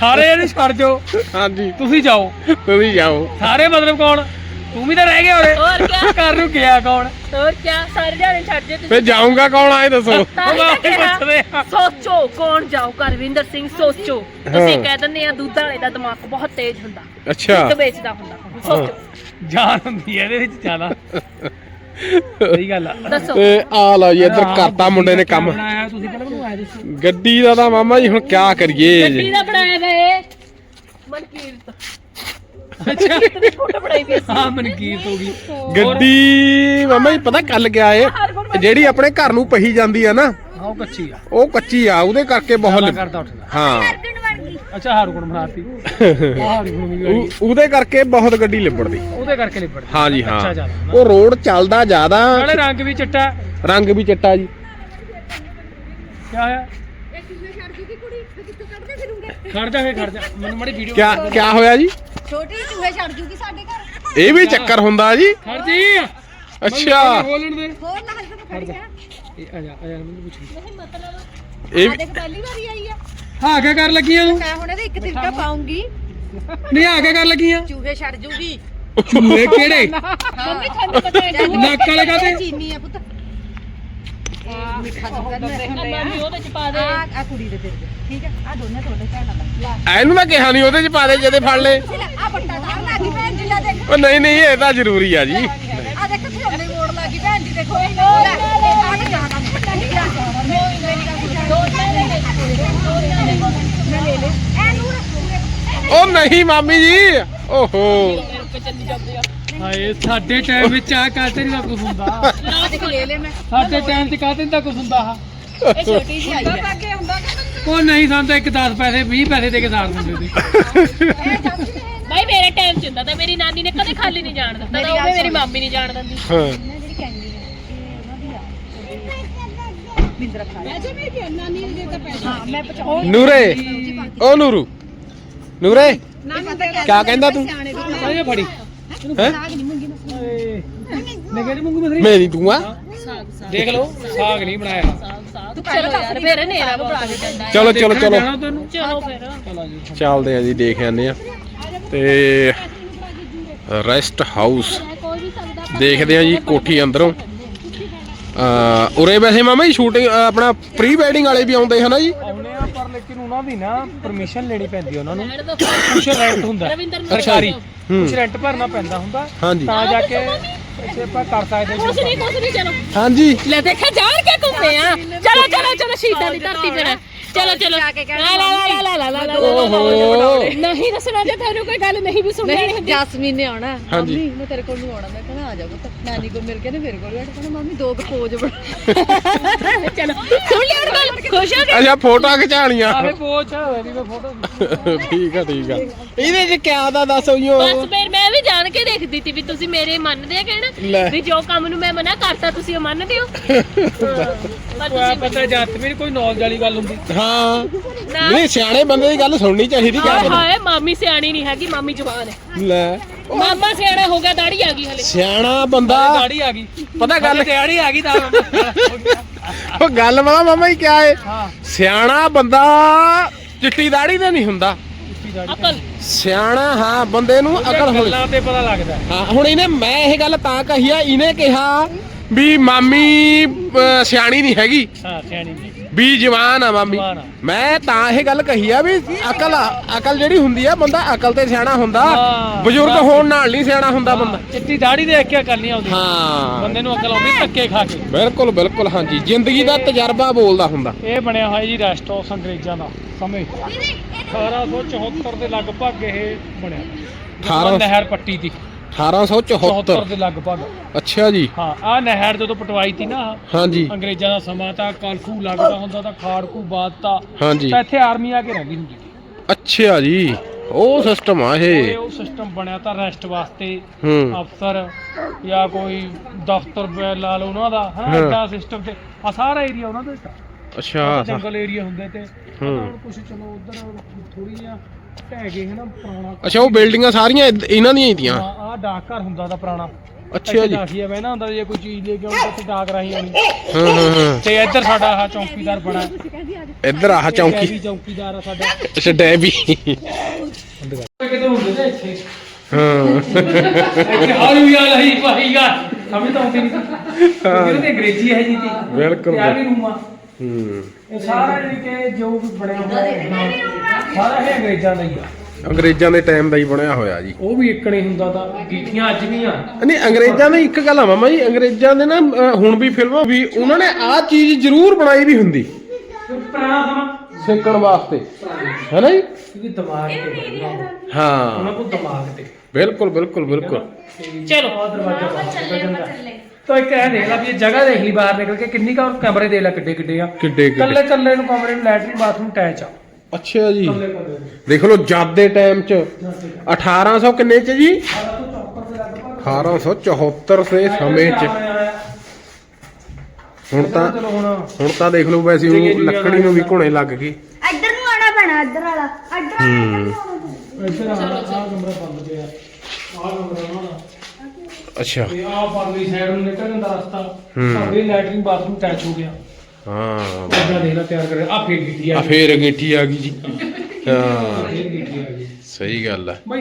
ਸਾਰੇ ਜਣੇ ਛੱਡ ਜਾਓ। ਹਾਂਜੀ। ਤੁਸੀਂ ਜਾਓ। ਤੁਸੀਂ ਜਾਓ। ਸਾਰੇ ਮਤਲਬ ਕੌਣ? ਤੂੰ ਵੀ ਤਾਂ ਰਹਿ ਗਿਆ ਉਰੇ। ਹੋਰ ਕਿਆ? ਘਰ ਨੂੰ ਗਿਆ ਕੌਣ? ਹੋਰ ਕਿਆ? ਸਾਰੇ ਜਾਣੇ ਛੱਡ ਜੇ ਤੁਸੀਂ। ਫੇ ਜਾਊਂਗਾ ਕੌਣ? ਆਏ ਦੱਸੋ। ਤਾਂ ਹੀ ਉਹ ਤਾਂ ਆਪੇ ਕਿਹਾ। ਪੁੱਛਦੇ ਆ। ਸੋਚੋ ਕੌਣ ਜਾਓ ਕਰਵਿੰਦਰ ਸਿੰਘ ਸੋਚੋ। ਹਾਂ। ਤੁਸੀਂ ਕਹਿ ਦਿੰਦੇ ਆ ਦੁੱਧ ਵਾਲੇ ਦਾ ਦਿਮਾਗ ਬਹੁਤ ਤੇਜ਼ ਹੁੰਦਾ। ਅੱਛਾ। ਦੁੱਧ ਵੇਚਦਾ ਹੁੰਦਾ। ਸੋਚੋ। ਜਾਨ ਹੁੰਦੀ ਹੈ ਇਹਦੇ ਵਿੱਚ ਜ਼ਿਆਦਾ। ਸਹੀ ਗੱਲ ਆ। ਦੱਸੋ। ਤੇ ਆ ਲਓ ਜੀ ਇੱਧਰ ਕਰਤਾ ਮੁੰਡੇ ਨੇ ਕੰਮ। ਬਣਾਇਆ? ਤੁਸੀਂ ਕਿਹੜਾ ਬਣਵਾਇਆ ਦੱਸੋ? ਗੱਡੀ ਦਾ ਤਾਂ ਮਾਮਾ ਜੀ ਹੁਣ ਕਿਆ ਕਰੀਏ? ਗੱਡੀ ਦਾ ਬਣਾਇਆ ਗਏ ਮਨਕੀਰਤ। ਅੱਛਾ। ਤੇ ਫੋਟੋ ਬਣਾਈ ਵੀ ਅਸੀਂ। ਹਾਂ ਮਨਕੀਰਤ ਹੋ ਗਈ। ਗੱਡੀ ਮਾਮਾ ਜੀ ਪਤਾ ਕੱਲ ਗਿਆ ਏ? ਜਿਹੜੀ ਆਪਣੇ ਘਰ ਨੂੰ ਪਹੀ ਜਾਂਦੀ ਆ ਨਾ ਹਾਂ ਉਹ ਕੱਚੀ ਆ। ਉਹ ਕੱਚੀ ਆ ਉਹਦੇ ਕਰਕੇ ਬਹੁਤ ਕਰਦਾ ਉੱਠਦਾ ਹਾਂ। ਅੱਛਾ ਹਾਰੂਗਣ ਬਣਾਤੀ। ਹਾਰੂਗਣ ਵੀ ਗਈ ਉਹ- ਉਹਦੇ ਕਰਕੇ ਬਹੁਤ ਗੱਡੀ ਲਿਬੜਦੀ। ਉਹਦੇ ਕਰਕੇ ਲਿਬੜ ਹਾਂ ਜੀ ਹਾਂ। ਅੱਛਾ ਜ਼ਿਆਦਾ। ਨਾ। ਉਹ ਰੋਡ ਚੱਲਦਾ ਜ਼ਿਆਦਾ। ਨਾਲੇ ਰੰਗ ਵੀ ਚਿੱਟਾ ਰੰਗ ਵੀ ਚਿੱਟਾ ਜੀ। ਕੀ ਹੋਇਆ ਖੜ ਜਾ ਫੇ ਖੜ ਜਾ। ਮੈਨੂੰ ਮੜੀ ਵੀਡੀਓ ਕਿਆ ਕਿਆ ਹੋਇਆ ਜੀ? ਛੋਟੀ ਚੂਹੇ ਛੱਡ ਜੂਗੀ ਸਾਡੇ ਘਰ। ਇਹ ਵੀ ਚੱਕਰ ਹੁੰਦਾ ਜੀ। ਖੜ ਜੀ ਅੱਛਾ ਬੋਲਣ ਦੇ। ਹੋਰ ਨਾ ਹਜੇ ਤਾਂ ਖੜੀ ਆ ਇਹ ਆ ਜਾ ਆ ਜਾ ਮੈਨੂੰ ਪੁੱਛ ਇਹ ਆ ਦੇਖ ਪਹਿਲੀ ਵਾਰੀ ਆਈ ਆ। ਹਾਂ ਕਿਆ ਕਰ ਲੱਗੀਆਂ ਤੂੰ? ਮੈਂ ਹੁਣ ਇਹਦੇ ਇੱਕ ਤਿਲਕਾ ਪਾਉਂਗੀ। ਨਹੀਂ ਆ ਕਿਆ ਕਰ ਲੱਗੀਆਂ? ਚੂਹੇ ਛੱਡ ਜੂਗੀ। ਚੂਹੇ ਕਿਹੜੇ? ਮੰਮੀ ਤੁਹਾਨੂੰ ਪਤਾ ਹੈ। ਨੱਕ ਵਾਲੇ ਕਾਹਦੇ? ਚੀਨੀ ਆ ਪੁੱਤ। ਮਿੱਠਾ ਮਾਮੀ ਉਹਦੇ ਚ ਪਾ ਦੇ ਆ ਆ ਕੁੜੀ ਦੇ ਤੇਰੇ ਠੀਕ ਆ ਆ ਦੋਨੇ ਤੁਹਾਡੇ ਭੈਣਾਂ ਦਾ ਲੈ ਇਹਨੂੰ ਮੈਂ ਕਿਹਾ ਨਹੀਂ ਉਹਦੇ ਚ ਪਾ ਦੇ ਜਦੇ ਫੜ ਲੈ ਆ ਪੱਟਾ ਤਾਂ ਲੱਗੀ ਭੈਣ ਜੀ ਲੈ ਦੇਖ ਉਹ ਨਹੀਂ ਨਹੀਂ ਇਹ ਤਾਂ ਜ਼ਰੂਰੀ ਆ ਜੀ ਆ ਦੇਖ ਥੋੜੇ ਮੋੜ ਲੱਗੀ ਭੈਣ ਜੀ ਦੇਖੋ ਲੈ ਆ ਕੇ ਜਾਣਾ ਪੱਟਾ ਨਹੀਂ ਗਿਆ ਮੇਰੀ ਗੱਲ ਸੁਣ ਮੈਂ ਲੈ ਲੈ ਐ ਨੂਰ ਉਹ ਨਹੀਂ ਮਾਮੀ ਜੀ ਓਹੋ ਹਾਏ ਸਾਡੇ ਟਾਈਮ ਵਿੱਚ ਆ ਕਾਤੇ ਨਹੀਂ ਕੁਝ ਹੁੰਦਾ ਦੇਖ ਲੈ ਲੈ ਮੈਂ। ਸਾਡੇ ਟਾਈਮ 'ਚ ਨਹੀਂ ਕੁਝ ਹੁੰਦਾ ਆ ਇਹ ਛੋਟੀ ਜਿਹੀ ਆਈ ਆ। ਅੱਗੇ ਹੁੰਦਾ ਉਹ ਨਹੀਂ ਸਾਨੂੰ ਤਾਂ ਇੱਕ 10 ਪੈਸੇ 20 ਪੈਸੇ ਦੇ ਕੇ ਸਾਰ ਦਿੰਦੇ ਸੀ। ਭਾਈ ਮੇਰੇ ਟਾਈਮ ਚ ਹੁੰਦਾ ਤਾਂ ਮੇਰੀ ਨਾਨੀ ਨੇ ਕਦੇ ਖਾਲੀ ਨਹੀਂ ਜਾਣ ਦਿੱਤਾ ਤਾਂ ਉਹ ਵੀ ਮੇਰੀ ਮਾਮੀ ਨਹੀਂ ਜਾਣ ਦਿੰਦੀ। ਹਾਂ। ਹੈ ਇਹ ਹਾਂ ਨੂਰੇ। ਓ ਨੂਰੂ ਨੂਰੇ ਕਿਆ ਕਹਿੰਦਾ ਤੂੰ? ਆਏ ਫੜੀ। ਹੈ? ਨੇ ਮੁੰਗੀ ਮਸਰੀ? ਮੇਰੀ ਤੂੰ ਆ ਦੇਖ ਲਓ ਸਾਗ ਨਹੀਂ ਬਣਾਇਆ। ਚਲੋ ਯਾਰ ਫਿਰ ਨੇਰਾ ਬਣਾ ਕੇ ਜਾਂਦਾ ਚਲੋ ਚਲੋ ਚਲੋ। ਜਾਣਾ ਤੈਨੂੰ? ਚਲੋ ਫਿਰ। ਚਲੋ ਜੀ। ਚੱਲਦੇ ਆ ਜੀ ਦੇਖ ਆਨੇ ਆ। ਤੇ ਰੈਸਟ ਹਾਊਸ। ਦੇਖਦੇ ਆ ਜੀ ਕੋਠੀ ਅੰਦਰੋਂ। ਆ ਉਰੇ ਵੈਸੇ ਮਾਮਾ ਜੀ ਸ਼ੂਟਿੰਗ ਆਪਣਾ ਪ੍ਰੀ ਵੈਡਿੰਗ ਵਾਲੇ ਵੀ ਆਉਂਦੇ ਹਨ ਜੀ? ਆਉਨੇ ਆ ਪਰ ਲੇਕਿਨ ਉਹਨਾਂ ਦੀ ਨਾ ਪਰਮਿਸ਼ਨ ਲੈਣੀ ਪੈਂਦੀ ਉਹਨਾਂ ਨੂੰ। ਕੁਛ ਰੈਂਟ ਹੁੰਦਾ। ਰਵਿੰਦਰ ਨੂੰ ਸਰਕਾਰੀ। ਕੁਛ ਰੈਂਟ ਭਰਨਾ ਪੈਂਦਾ ਹੁੰਦਾ। ਹਾਂਜੀ। ਤਾਂ ਜਾ ਕੇ ਇੱਥੇ ਆਪਾਂ ਕਰ ਸਕਦੇ ਕੁਛ ਨਹੀਂ ਕੁਛ ਨਹੀਂ ਚਲੋ। ਹਾਂਜੀ। ਲੈ ਦੇਖਿਆ ਜਾਣ ਕੇ ਘੁੰਮੇ ਆ। ਚਲੋ ਚਲੋ ਚਲੋ ਸ਼ੀਟਾਂ ਦੀ ਧਰਤੀ ਫਿਰ। ਚਲੋ ਚਲੋ ਲਾ ਲਾ ਲਾ ਲਾ ਲਾ ਲਾ ਲਾ ਓਹੋ ਨਹੀਂ ਦੱਸਣਾ ਜੇ ਤੁਹਾਨੂੰ ਕੋਈ ਗੱਲ ਨਹੀਂ ਵੀ ਸੁਣਨੀ ਨਹੀਂ ਜਸਮੀਨ ਨੇ ਆਉਣਾ ਹਾਂਜੀ। ਮੰਮੀ ਮੈਂ ਤੇਰੇ ਕੋਲ ਨੂੰ ਆਉਣਾ ਮੈਂ ਕਹਿੰਦਾ ਆ ਜਾ ਪੁੱਤ ਨਾਨੀ ਕੋਲ ਮਿਲ ਕੇ ਨੇ ਮੇਰੇ ਕੋਲ ਬੈਠ ਕਹਿੰਦਾ ਮੰਮੀ ਦੋ ਕੁ ਪੋਜ ਬਣਾ ਚਲੋ ਸੁਣ ਲਿਆ ਗੱਲ ਖੁਸ਼ ਹੋ ਗਏ ਅੱਛਾ ਫੋਟੋ ਖਿਚਾਣੀਆਂ ਆਵੇ ਪੋਚ ਇਹਦੀ ਮੈਂ ਫੋਟੋ ਠੀਕ ਆ ਠੀਕ ਆ ਇਹਦੇ ਚ ਕਿਆ ਦਾ ਦੱਸ ਉਈਓ ਬਸ ਫਿਰ ਮੈਂ ਵੀ ਜਾਣ ਕੇ ਦੇਖਦੀ ਸੀ ਵੀ ਤੁਸੀਂ ਮੇਰੇ ਮੰਨਦੇ ਆ ਲੈ। ਕਹਿਣਾ ਵੀ ਜੋ ਕੰਮ ਨੂੰ ਮੈਂ ਮਨਾ ਕਰਤਾ ਤੁਸੀਂ ਉਹ ਮੰਨਦੇ ਹੋ ਪਰ ਆ ਤੁਸੀਂ ਪਤਾ ਜੱਤ ਵੀ ਨੀ ਕੋਈ ਨੌਲੇਜ ਵਾਲੀ ਗੱਲ ਹੁੰਦੀ ਹਾਂ। ਨਹੀਂ ਸਿਆਣੇ ਬੰਦੇ ਦੀ ਗੱਲ ਸੁਣਨੀ ਚਾਹੀਦੀ ਹਾਏ ਗੱਲ ਹਾਏ ਮਾਮੀ ਸਿਆਣੀ ਨਹੀਂ ਹੈਗੀ ਮਾਮੀ ਜਵਾਨ ਹੈ। ਲੈ। ਮਾਮਾ ਸਿਆਣਾ ਹੋ ਗਿਆ ਦਾੜੀ ਆ ਗਈ ਹਲੇ। ਸਿਆਣਾ ਬੰਦਾ। ਦਾੜੀ ਆ ਗਈ। ਪਤਾ ਗੱਲ ਦਾੜੀ ਆ ਗਈ ਤਾਂ। ਉਹ ਗੱਲ ਪਤਾ ਮਾਮਾ ਜੀ ਕਿਆ ਏ? ਹਾਂ। ਸਿਆਣਾ ਬੰਦਾ ਚਿੱਟੀ ਦਾੜੀ ਤੇ ਨਹੀਂ ਹੁੰਦਾ। ਅਕਲ। ਸਿਆਣਾ ਹਾਂ ਬੰਦੇ ਨੂੰ ਅਕਲ ਹੋਣੀ ਗੱਲਾਂ ਤੇ ਪਤਾ ਲੱਗਦਾ। ਹਾਂ ਹੁਣ ਇਹਨੇ ਮੈਂ ਇਹ ਗੱਲ ਤਾਂ ਕਹੀ ਆ ਇਹਨੇ ਕਿਹਾ ਵੀ ਮਾਮੀ ਅਹ, ਸਿਆਣੀ ਨਹੀਂ ਹੈਗੀ। ਹਾਂ ਸਿਆਣੀ ਜੀ ਵੀ ਜਵਾਨ ਆ ਮਾਮੀ। ਜਵਾਨ ਆ। ਮੈਂ ਤਾਂ ਇਹ ਗੱਲ ਕਹੀ ਆ ਵੀ ਅਕਲ ਆ- ਅਕਲ ਜਿਹੜੀ ਹੁੰਦੀ ਆ ਬੰਦਾ ਅਕਲ ਤੇ ਸਿਆਣਾ ਹੁੰਦਾ। ਹਾਂ। ਬਜ਼ੁਰਗ ਹੋਣ ਨਾਲ ਨਹੀਂ ਸਿਆਣਾ ਹੁੰਦਾ ਬੰਦਾ। ਚਿੱਟੀ ਦਾੜੀ ਦੇਖ ਕੇ ਅਕਲ ਨਹੀਂ ਆਉਂਦੀ। ਹਾਂ। ਬੰਦੇ ਨੂੰ ਅਕਲ ਆਉਂਦੀ ਧੱਕੇ ਖਾ ਕੇ। ਬਿਲਕੁਲ ਬਿਲਕੁਲ ਹਾਂਜੀ। ਜ਼ਿੰਦਗੀ ਦਾ ਤਜਰਬਾ ਬੋਲਦਾ ਹੁੰਦਾ। ਇਹ ਬਣਿਆ ਹੋਇਆ ਜੀ ਰੈਸਟ ਹਾਊਸ ਅੰਗਰੇਜ਼ਾਂ ਦਾ ਸਮੇਂ। 1874 ਦੇ ਲਗਭਗ ਇਹ ਬਣਿਆ। ਅਠਾਰਾਂ- ਨਹਿਰ ਪੱਟੀ ਦੀ। 74 1874 ਦੇ ਲਗਭਗ। ਅੱਛਾ ਜੀ। ਹਾਂ ਆ ਨਹਿਰ ਜਦੋਂ ਪਟਵਾਈ ਤੀ ਨਾ ਹਾਂਜੀ। ਅੰਗਰੇਜ਼ਾਂ ਦਾ ਸਮਾਂ ਤਾਂ ਕਾਲਖੂ ਲੱਗਦਾ ਹੁੰਦਾ ਤਾਂ ਖਾੜਕੂ ਬਾਦਤਾ। ਹਾਂਜੀ। ਤਾਂ ਇੱਥੇ ਆਰਮੀ ਆ ਕੇ ਰਹਿੰਦੀ ਹੁੰਦੀ ਸੀ। ਅੱਛਾ ਜੀ ਉਹ ਸਿਸਟਮ ਆ ਇਹ। ਉਹ ਸਿਸਟਮ ਬਣਿਆ ਤਾਂ ਰੈਸਟ ਵਾਸਤੇ ਅਫਸਰ ਜਾਂ ਕੋਈ ਦਫ਼ਤਰ ਬ- ਲਾ ਲਓ ਉਹਨਾਂ ਦਾ ਹਾਂ। ਏਦਾਂ ਸਿਸਟਮ ਤੇ। ਆ ਸਾਰਾ ਏਰੀਆ ਉਹਨਾਂ ਦਾ। ਅੱਛਾ। ਜੰਗਲ ਏਰੀਆ ਹੁੰਦੇ ਤੇ। ਹੂੰ। ਹੁਣ ਕੁਝ ਚਲੋ ਉਧਰ ਥੋੜੀ ਜਿਹਾ ਢਹਿ ਗਏ ਪੁਰਾਣਾ ਅੱਛਾ ਉਹ ਬਿਲਡਿੰਗਾਂ ਸਾਰੀਆਂ ਇਹਨਾਂ ਦੀਆਂ ਹੀ ਤੀਆਂ? ਆ ਡਾਕ ਘਰ ਹੁੰਦਾ ਦਾ ਪੁਰਾਣਾ। ਅੱਛਾ ਜੀ। ਡਾਕੀਆ ਬਹਿਣਾ ਹੁੰਦਾ ਜੇ ਕੋਈ ਚੀਜ਼ ਲੈ ਕੇ ਆਉਂਦਾ ਤੇ ਡਾਕ ਰਾਹੀਂ ਆਉਣੀ ਹਾਂ ਹਾਂ ਹਾਂ। ਤੇ ਇੱਧਰ ਸਾਡਾ ਆਹ ਚੌਕੀਦਾਰ ਬਣਾ ਇੱਧਰ ਆਹ ਚੌਂਕੀ। ਵੀ ਚੌਕੀਦਾਰ ਆ ਸਾਡਾ। ਅੱਛਾ ਡੈਬੀ ਕਿਤੇ ਹੁੰਦੇ ਤੇ ਇੱਥੇ ਹਾਂ ਇੱਥੇ ਹਾਰੂ ਯਾਰ ਹੀ ਭਾਈ ਯਾਰ। ਸਮਝ ਤਾਂ ਆਉਂਦੀ ਨਹੀਂ ਕਿਉਂਕਿ ਤੇ ਅੰਗਰੇਜ਼ੀ ਹੈ ਜੀ ਤੀ ਬਿਲਕੁਲ। ਆ ਵੀ ਰੂਮ। ਆ ਹੂੰ। ਇਹ ਸਾਰਾ ਜਿਹੜੀ ਕਿ ਜੋ ਵੀ ਬਣਿਆ ਹੋਇਆ ਹੈ, ਸਾਰਾ ਇਹ ਅੰਗਰੇਜ਼ਾਂ ਦਾ ਹੀ ਆ। ਅੰਗਰੇਜ਼ਾਂ ਦੇ ਟਾਈਮ ਦਾ ਹੀ ਬਣਿਆ ਹੋਇਆ ਜੀ। ਉਹ ਵੀ ਇੱਕਣੇ ਹੁੰਦਾ ਤਾਂ ਗੀਠੀਆਂ ਅੱਜ ਵੀ ਆ। ਨਹੀਂ ਅੰਗਰੇਜ਼ਾਂ ਦੀ ਇੱਕ ਗੱਲ ਆ ਮਾਮਾ ਜੀ। ਅੰਗਰੇਜ਼ਾਂ ਦੇ ਨਾ ਅਹ, ਹੁਣ ਵੀ ਫਿਲਮਾਂ ਵੀ ਉਹਨਾਂ ਨੇ ਆਹ ਚੀਜ਼ ਜ਼ਰੂਰ ਬਣਾਈ ਵੀ ਹੁੰਦੀ। ਪੁਰਾਣਾ ਸਮਾਂ ਸੇਕਣ ਵਾਸਤੇ। ਹੈਨਾ ਜੀ? ਕਿਉਂਕਿ ਦਿਮਾਗ ਤੇ ਬਣਿਆ ਹੋਇਆ। ਹਾਂ। ਉਹਨਾਂ ਕੋਲ ਦਿਮਾਗ ਤੇ। ਬਿਲਕੁਲ ਬਿਲਕੁਲ ਬਿਲਕੁਲ। ਚਲੋ। ਆ ਦਰਵਾਜ਼ਾ ਬਾਹਰ ਨਿਕਲ ਜਾਂਦਾ ਤਾਂ ਇੱਕ ਇਹ ਦੇਖ ਲਾ ਵੀ ਇਹ ਜਗ੍ਹਾ ਦੇਖ ਲਈ ਬਾਹਰ ਨਿਕਲ ਕੇ ਕਿੰਨੀ ਕਾ ਕਮਰੇ ਦੇ ਲੈ ਕਿੱਡੇ ਕਿੱਡੇ ਆ। ਕਿੱਡੇ ਕਿੱਡੇ। ਕੱਲੇ ਕੱਲੇ ਨੂੰ ਕਮਰੇ ਨੂੰ ਲੈਟਰਿਨ ਬਾਥਰੂਮ ਅਟੈਚ ਆ। ਅੱਛਾ ਜੀ। ਕੱਲੇ ਕੱਲੇ ਨੂੰ। ਦੇਖ ਲਓ ਜਦ ਦੇ ਟਾਈਮ 'ਚ। 1800 ਕਿੰਨੇ 'ਚ ਜੀ? 1874 ਦੇ ਸਮੇਂ 'ਚ। ਹੁਣ ਤਾਂ ਚਲੋ ਹੁਣ। ਹੁਣ ਤਾਂ ਦੇਖ ਲਓ ਵੈਸੇ ਉਹ ਲੱਕੜੀ ਨੂੰ ਵੀ ਘੁਣੇ ਲੱਗ ਗਈ। ਇੱਧਰ ਨੂੰ ਆਣਾ ਪੈਣਾ ਇੱਧਰ ਵਾਲਾ। ਇੱਧਰ ਹੂੰ। ਇੱਧਰ ਆ ਆਹ ਕਮਰਾ ਬੰਦ ਪਿਆ। ਆਹ ਕਮਰਾ ਉਹਨਾਂ ਦਾ। ਅੱਛਾ। ਤੇ ਆਹ ਪਰਲੀ ਸਾਈਡ ਨੂੰ ਨਿਕਲਣ ਦਾ ਰਸਤਾ ਹੂੰ। ਸਾਡੇ ਲੈਟਰਿਨ ਬਾਥਰੂਮ ਅਟੈਚ ਹੋ ਗਿਆ। ਹਾਂ। ਦੇਖ ਲਾ ਤਿਆਰ ਕਰਿਆ। ਆ ਫੇਰ ਕੀਤੀ ਆ ਆ ਫੇਰ ਅੰਗੀਠੀ ਆ ਗਈ ਜੀ। ਹਾਂ। ਫੇਰ ਕੀਤੀ ਆ ਗਈ। ਸਹੀ ਗੱਲ ਆ। ਬਈ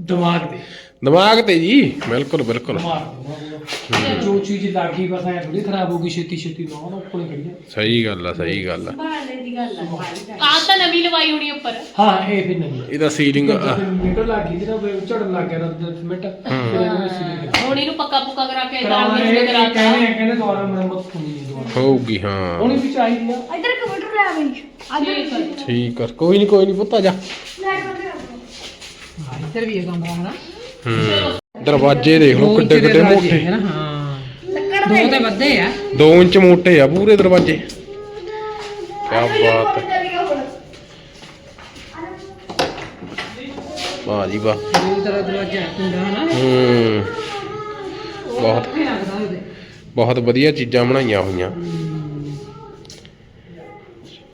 ਦਿਮਾਗ ਦੇ। ਦਿਮਾਗ ਤੇ ਜੀ। ਬਿਲਕੁਲ ਬਿਲਕੁਲ। ਦਿਮਾਗ ਜੋ ਚੀਜ਼ ਲੱਗੀ ਬਸ ਐ ਥੋੜੀ ਖਰਾਬ ਹੋ ਗਈ ਛੇਤੀ ਛੇਤੀ ਨਾ ਉਹ ਕੋਲੇ ਖੜੀ ਆ ਸਹੀ ਗੱਲ ਆ। ਸਹੀ ਗੱਲ ਆ ਕਾਂ ਤਾਂ ਨਵੀਂ ਲਵਾਈ ਹੋਣੀ ਉੱਪਰ। ਹਾਂ ਇਹ ਫਿਰ ਨਹੀਂ ਇਹਦਾ ਸੀਲਿੰਗ ਮੀਟਰ ਲੱਗ ਗਈ ਜਿਹੜਾ ਵੇ ਝੜਨ ਲੱਗ ਗਿਆ ਤਾਂ ਮਿੰਟ ਹੁਣ ਇਹਨੂੰ ਪੱਕਾ ਪੁੱਕਾ ਕਰਾ ਕੇ ਕਰਾਂਗੇ ਇਹ ਇਸ ਕਰਾਤਾ। ਕਹਿੰਦੇ ਕਹਿੰਦੇ ਦੁਬਾਰਾ ਮੁਰੰਮਤ ਹੋਣੀ ਹੋਊਗੀ ਹਾਂ। ਹੋਣੀ ਵੀ ਚਾਹੀਦੀ ਆ। ਇੱਧਰ ਕੰਪਿਊਟਰ ਲੈ ਆਵੀਂ। ਇੱਧਰ ਠੀਕ ਆ। ਕੋਈ ਨਹੀਂ ਕੋਈ ਨਹੀਂ ਪੁੱਤਾ ਜਾ। ਇੱਧਰ ਵੀ ਇਹ ਹੂੰ। ਦਰਵਾਜ਼ੇ ਦੇਖ ਲਓ ਕਿੱਡੇ ਕਿੱਡੇ ਮੋਟੇ। ਹੈ ਨਾ ਹਾਂ। ਦੋ ਤੇ ਵੱਧੇ ਆ। 2 ਇੰਚ ਮੋਟੇ ਆ ਪੂਰੇ ਦਰਵਾਜ਼ੇ। ਕੀ ਬਾਤ ਹੈ। ਵਾਹ ਜੀ ਵਾਹ ਦੋ ਤਰ੍ਹਾਂ ਦਰਵਾਜ਼ਾ ਕੁੰਡਾ ਹਨਾ ਹੂੰ ਬਹੁਤ ਬਹੁਤ ਵਧੀਆ ਚੀਜ਼ਾਂ ਬਣਾਈਆਂ ਹੋਈਆਂ।